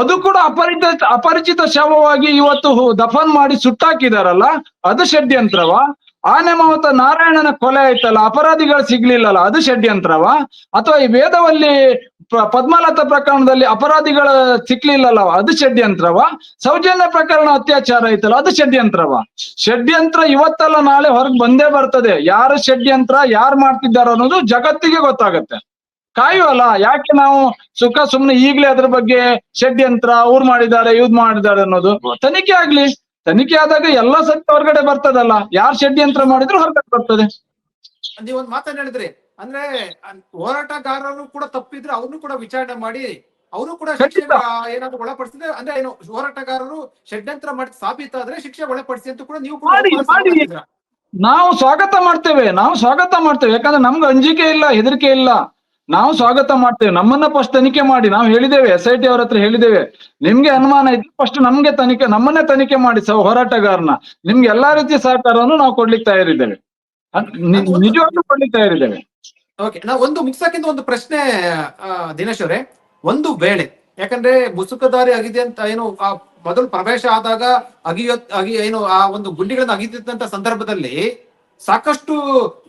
ಅದು ಕೂಡ ಅಪರಿಚಿತ ಅಪರಿಚಿತ ಶವವಾಗಿ ಇವತ್ತು ದಫನ್ ಮಾಡಿ ಸುಟ್ಟಾಕಿದಾರಲ್ಲ, ಅದು ಷಡ್ಯಂತ್ರವ. ಆನೆ ಮಾವತ ನಾರಾಯಣನ ಕೊಲೆ ಆಯ್ತಲ್ಲ, ಅಪರಾಧಿಗಳು ಸಿಗ್ಲಿಲ್ಲಲ್ಲ, ಅದು ಷಡ್ಯಂತ್ರವ. ಅಥವಾ ಈ ವೇದವಲ್ಲಿ ಪದ್ಮಲತಾ ಪ್ರಕರಣದಲ್ಲಿ ಅಪರಾಧಿಗಳ ಸಿಕ್ಲಿಲ್ಲಲ್ಲ ಅದು ಷಡ್ಯಂತ್ರವ. ಸೌಜನ್ಯ ಪ್ರಕರಣ ಅತ್ಯಾಚಾರ ಆಯ್ತಲ್ಲ, ಅದು ಷಡ್ಯಂತ್ರವ. ಷಡ್ಯಂತ್ರ ಇವತ್ತಲ್ಲ, ನಾಳೆ ಹೊರಗೆ ಬಂದೇ ಬರ್ತದೆ. ಯಾರು ಷಡ್ಯಂತ್ರ, ಯಾರು ಮಾಡ್ತಿದ್ದಾರೆ ಅನ್ನೋದು ಜಗತ್ತಿಗೆ ಗೊತ್ತಾಗತ್ತೆ. ಕಾಯುವಲ್ಲ? ಯಾಕೆ ನಾವು ಸುಖ ಸುಮ್ನೆ ಈಗ್ಲೇ ಅದ್ರ ಬಗ್ಗೆ ಷಡ್ಯಂತ್ರ ಊರ್ ಮಾಡಿದ್ದಾರೆ ಯೂಸ್ ಮಾಡಿದ್ದಾರೆ ಅನ್ನೋದು? ತನಿಖೆ ಆಗ್ಲಿ. ತನಿಖೆ ಆದಾಗ ಎಲ್ಲ ಸತ್ಯ ಹೊರಗಡೆ ಬರ್ತದಲ್ಲ. ಯಾರು ಷಡ್ಯಂತ್ರ ಮಾಡಿದ್ರು ಹೊರಗಡೆ ಬರ್ತದೆ. ನೀವೊಂದು ಮಾತನ್ನ ಹೇಳಿದ್ರಿ. ಅಂದ್ರೆ ಹೋರಾಟಗಾರರು ಕೂಡ ತಪ್ಪಿದ್ರೆ ಅವ್ರನ್ನು ಕೂಡ ವಿಚಾರಣೆ ಮಾಡಿ ಅವರು ಕೂಡ ಶಿಕ್ಷೆ. ಏನಾದ್ರು ಒಳಪಡಿಸಿದ್ರೆ ಅಂದ್ರೆ ಏನು ಹೋರಾಟಗಾರರು ಷಡ್ಯಂತ್ರ ಮಾಡಿ ಸಾಬೀತಾದ್ರೆ ಶಿಕ್ಷೆ ಒಳಪಡಿಸಿ ಅಂತ ಕೂಡ ನೀವು ಕೂಡ. ನಾವು ಸ್ವಾಗತ ಮಾಡ್ತೇವೆ. ನಾವು ಸ್ವಾಗತ ಮಾಡ್ತೇವೆ. ಯಾಕಂದ್ರೆ ನಮ್ಗೆ ಅಂಜಿಕೆ ಇಲ್ಲ ಹೆದರಿಕೆ ಇಲ್ಲ. ನಾವು ಸ್ವಾಗತ ಮಾಡ್ತೇವೆ. ನಮ್ಮನ್ನ ಫಸ್ಟ್ ತನಿಖೆ ಮಾಡಿ. ನಾವು ಹೇಳಿದ್ದೇವೆ ಎಸ್ ಐ ಟಿ ಅವ್ರ ಹತ್ರ ಹೇಳಿದ್ದೇವೆ. ನಿಮ್ಗೆ ಅನುಮಾನ ಇದ್ರೆ ಫಸ್ಟ್ ನಮ್ಗೆ ತನಿಖೆ ನಮ್ಮನ್ನೇ ತನಿಖೆ ಮಾಡಿ ಸ ಹೋರಾಟಗಾರನ. ನಿಮ್ಗೆ ಎಲ್ಲಾ ರೀತಿಯ ಸಹಕಾರವನ್ನು ನಾವು ಕೊಡ್ಲಿಕ್ಕೆ ತಯಾರಿದ್ದೇವೆ. ನಿಜವಾಗ್ಲೂ ಕೊಡ್ಲಿಕ್ಕೆ ತಯಾರಿದ್ದೇವೆ. ಓಕೆ ನಾವು ಒಂದು ಮುಗಿಸಕ್ಕಿಂತ ಒಂದು ಪ್ರಶ್ನೆ ದಿನೇಶ್ ಅವರೇ. ಒಂದು ವೇಳೆ ಯಾಕಂದ್ರೆ ಮುಸುಕದಾರಿ ಆಗಿದೆ ಅಂತ ಏನು ಆ ಮೊದಲು ಪ್ರವೇಶ ಆದಾಗ ಅಗಿಯೋ ಅಗಿ ಏನು ಆ ಒಂದು ಗುಂಡಿಗಳನ್ನ ಅಗಿತಿದ್ದಂತ ಸಂದರ್ಭದಲ್ಲಿ ಸಾಕಷ್ಟು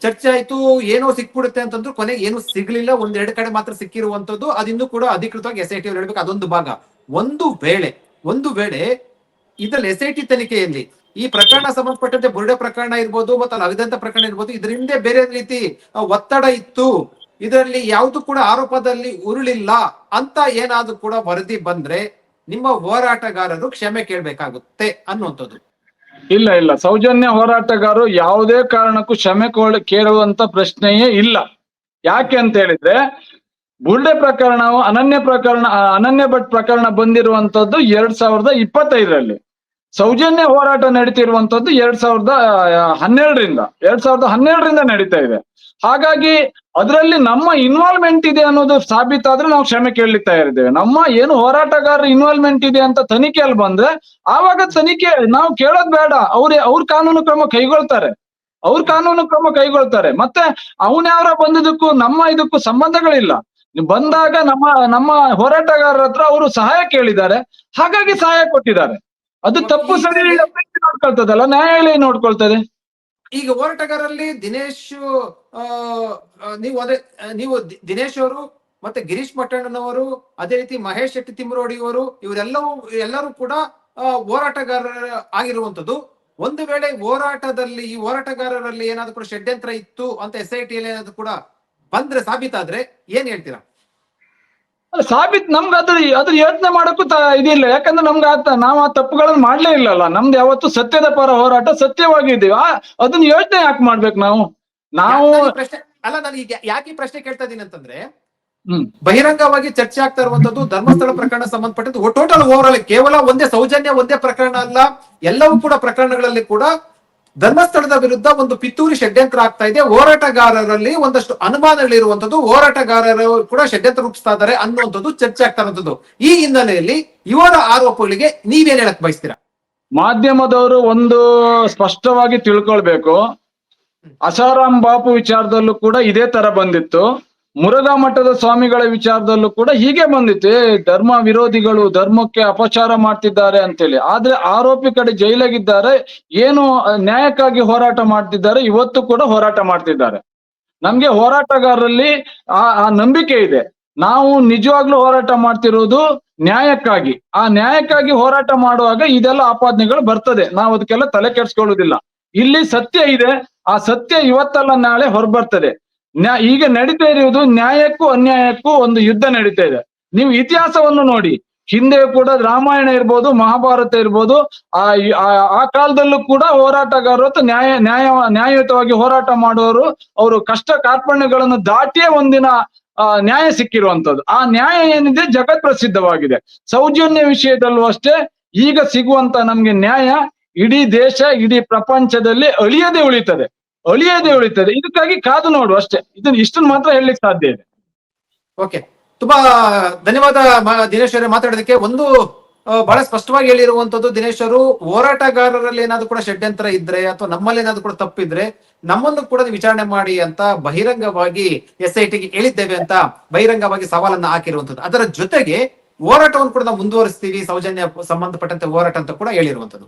ಚರ್ಚೆ ಆಯ್ತು, ಏನೋ ಸಿಕ್ಬಿಡುತ್ತೆ ಅಂತಂದ್ರು ಕೊನೆಗೆ ಏನು ಸಿಗ್ಲಿಲ್ಲ. ಒಂದೆರಡು ಕಡೆ ಮಾತ್ರ ಸಿಕ್ಕಿರುವಂತದ್ದು ಅದಿನ್ನೂ ಕೂಡ ಅಧಿಕೃತವಾಗಿ ಎಸ್ ಐ ಟಿ ಹೇಳ್ಬೇಕು. ಅದೊಂದು ಭಾಗ. ಒಂದು ವೇಳೆ ಒಂದು ವೇಳೆ ಇದ್ರಲ್ಲಿ ಎಸ್ ಐ ಟಿ ತನಿಖೆಯಲ್ಲಿ ಈ ಪ್ರಕರಣ ಸಂಬಂಧಪಟ್ಟಂತೆ ಬುರುಡೆ ಪ್ರಕರಣ ಇರ್ಬೋದು, ಮತ್ತೆ ಅಗದಂತ ಪ್ರಕರಣ ಇರ್ಬೋದು ಇದರಿಂದ ಬೇರೆ ರೀತಿ ಒತ್ತಡ ಇತ್ತು. ಇದರಲ್ಲಿ ಯಾವುದು ಕೂಡ ಆರೋಪದಲ್ಲಿ ಉರುಳಿಲ್ಲ ಅಂತ ಏನಾದ್ರೂ ಕೂಡ ವರದಿ ಬಂದ್ರೆ ನಿಮ್ಮ ಹೋರಾಟಗಾರರು ಕ್ಷಮೆ ಕೇಳ್ಬೇಕಾಗುತ್ತೆ ಅನ್ನುವಂಥದ್ದು. ಇಲ್ಲ ಇಲ್ಲ. ಸೌಜನ್ಯ ಹೋರಾಟಗಾರರು ಯಾವುದೇ ಕಾರಣಕ್ಕೂ ಕ್ಷಮೆ ಕೋಳ- ಕೇಳುವಂತ ಪ್ರಶ್ನೆಯೇ ಇಲ್ಲ. ಯಾಕೆ ಅಂತ ಹೇಳಿದ್ರೆ ಬುಲ್ಡೆ ಪ್ರಕರಣ ಅನನ್ಯ ಪ್ರಕರಣ, ಅನನ್ಯ ಭಟ್ ಪ್ರಕರಣ ಬಂದಿರುವಂತದ್ದು ಎರಡ್ ಸಾವಿರದ ಇಪ್ಪತ್ತೈದರಲ್ಲಿ. ಸೌಜನ್ಯ ಹೋರಾಟ ನಡೀತಿರುವಂತದ್ದು ಎರಡ್ ಸಾವಿರದ ಹನ್ನೆರಡರಿಂದ, ಎರಡ್ ಸಾವಿರದ ಹನ್ನೆರಡರಿಂದ ನಡೀತಾ ಇದೆ. ಹಾಗಾಗಿ ಅದರಲ್ಲಿ ನಮ್ಮ ಇನ್ವಾಲ್ವ್ಮೆಂಟ್ ಇದೆ ಅನ್ನೋದು ಸಾಬೀತಾದ್ರೆ ನಾವು ಕ್ಷಮೆ ಕೇಳಲಿಕ್ಕೆ ತಯಾರಿದ್ದೇವೆ. ನಮ್ಮ ಏನು ಹೋರಾಟಗಾರರ ಇನ್ವಾಲ್ವ್ಮೆಂಟ್ ಇದೆ ಅಂತ ತನಿಖೆಯಲ್ಲಿ ಬಂದ್ರೆ ಆವಾಗ ತನಿಖೆ ನಾವು ಕೇಳೋದ್ ಬೇಡ. ಅವ್ರ ಅವ್ರ ಕಾನೂನು ಕ್ರಮ ಕೈಗೊಳ್ತಾರೆ. ಅವ್ರ ಕಾನೂನು ಕ್ರಮ ಕೈಗೊಳ್ತಾರೆ. ಮತ್ತೆ ಅವನ್ಯಾವ್ರ ಬಂದಿದ್ದಕ್ಕೂ ನಮ್ಮ ಇದಕ್ಕೂ ಸಂಬಂಧಗಳಿಲ್ಲ. ಬಂದಾಗ ನಮ್ಮ ನಮ್ಮ ಹೋರಾಟಗಾರರ ಹತ್ರ ಅವರು ಸಹಾಯ ಕೇಳಿದ್ದಾರೆ. ಹಾಗಾಗಿ ಸಹಾಯ ಕೊಟ್ಟಿದ್ದಾರೆ. ಅದು ತಪ್ಪು ಸರಿ ನೋಡ್ಕೊಳ್ತದಲ್ಲ? ನ್ಯಾಯಾಲಯ ನೋಡ್ಕೊಳ್ತದೆ. ಈಗ ಹೋರಾಟಗಾರರಲ್ಲಿ ದಿನೇಶ್ ನೀವು ಅದೇ ನೀವು ದಿನೇಶ್ ಅವರು ಮತ್ತೆ ಗಿರೀಶ್ ಮಟ್ಟಣ್ಣನವರು ಅದೇ ರೀತಿ ಮಹೇಶ್ ಶೆಟ್ಟಿ ತಿಮ್ಮರೋಡಿ ಅವರು ಇವರೆಲ್ಲವೂ ಎಲ್ಲರೂ ಕೂಡ ಹೋರಾಟಗಾರರ ಆಗಿರುವಂತದ್ದು ಒಂದು ವೇಳೆ ಹೋರಾಟದಲ್ಲಿ ಈ ಹೋರಾಟಗಾರರಲ್ಲಿ ಏನಾದ್ರು ಕೂಡ ಷಡ್ಯಂತ್ರ ಇತ್ತು ಅಂತ ಎಸ್ ಐ ಟಿ ಏನಾದ್ರು ಕೂಡ ಬಂದ್ರೆ ಸಾಬೀತಾದ್ರೆ ಏನ್ ಹೇಳ್ತೀರಾ? ಅಲ್ಲ, ಸಾಬೀತ್ ನಮ್ಗೆ ಅದ್ರ ಅದ್ರ ಯೋಚನೆ ಮಾಡಕ್ಕೂ ತ ಇದಿಲ್ಲ. ಯಾಕಂದ್ರೆ ನಮ್ಗೆ ಆತ ನಾವು ಆ ತಪ್ಪುಗಳನ್ನ ಮಾಡ್ಲೇ ಇಲ್ಲಲ್ಲ. ನಮ್ದು ಯಾವತ್ತು ಸತ್ಯದ ಪರ ಹೋರಾಟ ಸತ್ಯವಾಗಿದ್ದೀವಿ. ಆ ಅದನ್ನ ಯೋಚನೆ ಯಾಕೆ ಮಾಡ್ಬೇಕು ನಾವು? ನಾವು ಪ್ರಶ್ನೆ ಅಲ್ಲ ನಾನು ಈಗ ಯಾಕೆ ಪ್ರಶ್ನೆ ಕೇಳ್ತಾ ಇದ್ದೀನಿ ಅಂತಂದ್ರೆ ಹ್ಮ್. ಬಹಿರಂಗವಾಗಿ ಚರ್ಚೆ ಆಗ್ತಾ ಇರುವಂತದ್ದು ಧರ್ಮಸ್ಥಳ ಪ್ರಕರಣ ಸಂಬಂಧಪಟ್ಟದ್ದು ಟೋಟಲ್ ಓವರ್ ಆಲ್ ಕೇವಲ ಒಂದೇ ಸೌಜನ್ಯ ಒಂದೇ ಪ್ರಕರಣ ಅಲ್ಲ. ಎಲ್ಲವೂ ಕೂಡ ಪ್ರಕರಣಗಳಲ್ಲಿ ಕೂಡ ಧರ್ಮಸ್ಥಳದ ವಿರುದ್ಧ ಒಂದು ಪಿತ್ತೂರಿ ಷಡ್ಯಂತ್ರ ಆಗ್ತಾ ಇದೆ. ಹೋರಾಟಗಾರರಲ್ಲಿ ಒಂದಷ್ಟು ಅನುಮಾನಗಳಿರುವಂತದ್ದು ಹೋರಾಟಗಾರರು ಕೂಡ ಷಡ್ಯಂತ್ರ ರೂಪಿಸ್ತಾ ಇದ್ದಾರೆ ಅನ್ನುವಂಥದ್ದು ಚರ್ಚೆ ಆಗ್ತಾ ಇರುವಂತದ್ದು ಈ ಹಿನ್ನೆಲೆಯಲ್ಲಿ ಇವರ ಆರೋಪಗಳಿಗೆ ನೀವೇನ್ ಹೇಳಕ್ ಬಯಸ್ತೀರಾ? ಮಾಧ್ಯಮದವರು ಒಂದು ಸ್ಪಷ್ಟವಾಗಿ ತಿಳ್ಕೊಳ್ಬೇಕು. ಅಸಾರಾಮ್ ಬಾಪು ವಿಚಾರದಲ್ಲೂ ಕೂಡ ಇದೇ ತರ ಬಂದಿತ್ತು. ಮುರುಘಾ ಮಠದ ಸ್ವಾಮಿಗಳ ವಿಚಾರದಲ್ಲೂ ಕೂಡ ಹೀಗೆ ಬಂದಿತ್ತು ಧರ್ಮ ವಿರೋಧಿಗಳು ಧರ್ಮಕ್ಕೆ ಅಪಚಾರ ಮಾಡ್ತಿದ್ದಾರೆ ಅಂತೇಳಿ. ಆದ್ರೆ ಆರೋಪಿ ಕಡೆ ಜೈಲಾಗಿದ್ದಾರೆ, ಏನು ನ್ಯಾಯಕ್ಕಾಗಿ ಹೋರಾಟ ಮಾಡ್ತಿದ್ದಾರೆ, ಇವತ್ತು ಕೂಡ ಹೋರಾಟ ಮಾಡ್ತಿದ್ದಾರೆ. ನಮ್ಗೆ ಹೋರಾಟಗಾರರಲ್ಲಿ ಆ ಆ ನಂಬಿಕೆ ಇದೆ. ನಾವು ನಿಜವಾಗ್ಲೂ ಹೋರಾಟ ಮಾಡ್ತಿರೋದು ನ್ಯಾಯಕ್ಕಾಗಿ. ಆ ನ್ಯಾಯಕ್ಕಾಗಿ ಹೋರಾಟ ಮಾಡುವಾಗ ಇದೆಲ್ಲ ಆಪಾದನೆಗಳು ಬರ್ತದೆ. ನಾವು ಅದಕ್ಕೆಲ್ಲ ತಲೆ ಕೆಡ್ಸ್ಕೊಳ್ಳೋದಿಲ್ಲ. ಇಲ್ಲಿ ಸತ್ಯ ಇದೆ. ಆ ಸತ್ಯ ಇವತ್ತಲ್ಲ, ನಾಳೆ ಹೊರಬರ್ತದೆ. ಈಗ ನಡೀತಾ ಇರುವುದು ನ್ಯಾಯಕ್ಕೂ ಅನ್ಯಾಯಕ್ಕೂ ಒಂದು ಯುದ್ಧ ನಡೀತಾ ಇದೆ. ನೀವು ಇತಿಹಾಸವನ್ನು ನೋಡಿ. ಹಿಂದೆ ಕೂಡ ರಾಮಾಯಣ ಇರ್ಬೋದು, ಮಹಾಭಾರತ ಇರ್ಬೋದು, ಆ, ಆ- ಕಾಲದಲ್ಲೂ ಕೂಡ ಹೋರಾಟಗಾರರು ನ್ಯಾಯ ನ್ಯಾಯ, ನ್ಯಾಯಯುತವಾಗಿ ಹೋರಾಟ ಮಾಡುವವರು, ಅವರು ಕಷ್ಟ ಕಾರ್ಪಣ್ಯಗಳನ್ನು ದಾಟಿಯೇ ಒಂದಿನ ನ್ಯಾಯ ಸಿಕ್ಕಿರುವಂತದ್ದು ಆ ನ್ಯಾಯ ಏನಿದೆ? ಜಗತ್ ಪ್ರಸಿದ್ಧವಾಗಿದೆ. ಸೌಜನ್ಯ ವಿಷಯದಲ್ಲೂ ಅಷ್ಟೇ, ಈಗ ಸಿಗುವಂತ ನಮ್ಗೆ ನ್ಯಾಯ ಇಡೀ ದೇಶ, ಇಡೀ ಪ್ರಪಂಚದಲ್ಲಿ ಅಳಿಯದೆ ಉಳಿತದೆ. ಅಳಿಯದೆ ಉಳಿತದೆ. ಇದಕ್ಕಾಗಿ ಕಾದು ನೋಡು ಅಷ್ಟೇ. ಇದನ್ನ ಇಷ್ಟನ್ನು ಮಾತ್ರ ಹೇಳಲಿಕ್ಕೆ ಸಾಧ್ಯ ಇದೆ. ಓಕೆ. ತುಂಬಾ, ಧನ್ಯವಾದ ದಿನೇಶ್ ಅವರೇ ಮಾತಾಡೋದಕ್ಕೆ. ಒಂದು ಬಹಳ ಸ್ಪಷ್ಟವಾಗಿ ಹೇಳಿರುವಂತದ್ದು ದಿನೇಶ್ ಅವರು, ಹೋರಾಟಗಾರರಲ್ಲಿ ಏನಾದ್ರು ಕೂಡ ಷಡ್ಯಂತ್ರ ಇದ್ರೆ ಅಥವಾ ನಮ್ಮಲ್ಲಿ ಏನಾದ್ರು ಕೂಡ ತಪ್ಪಿದ್ರೆ ನಮ್ಮನ್ನು ಕೂಡ ವಿಚಾರಣೆ ಮಾಡಿ ಅಂತ ಬಹಿರಂಗವಾಗಿ ಎಸ್ ಐ ಟಿಗೆ ಹೇಳಿದ್ದೇವೆ ಅಂತ ಬಹಿರಂಗವಾಗಿ ಸವಾಲನ್ನ ಹಾಕಿರುವಂತದ್ದು. ಅದರ ಜೊತೆಗೆ ಹೋರಾಟವನ್ನು ಕೂಡ ನಾವು ಮುಂದುವರಿಸ್ತೀವಿ. ಸೌಜನ್ಯ ಸಂಬಂಧಪಟ್ಟಂತೆ ಹೋರಾಟ ಅಂತ ಕೂಡ ಹೇಳಿರುವಂತದ್ದು.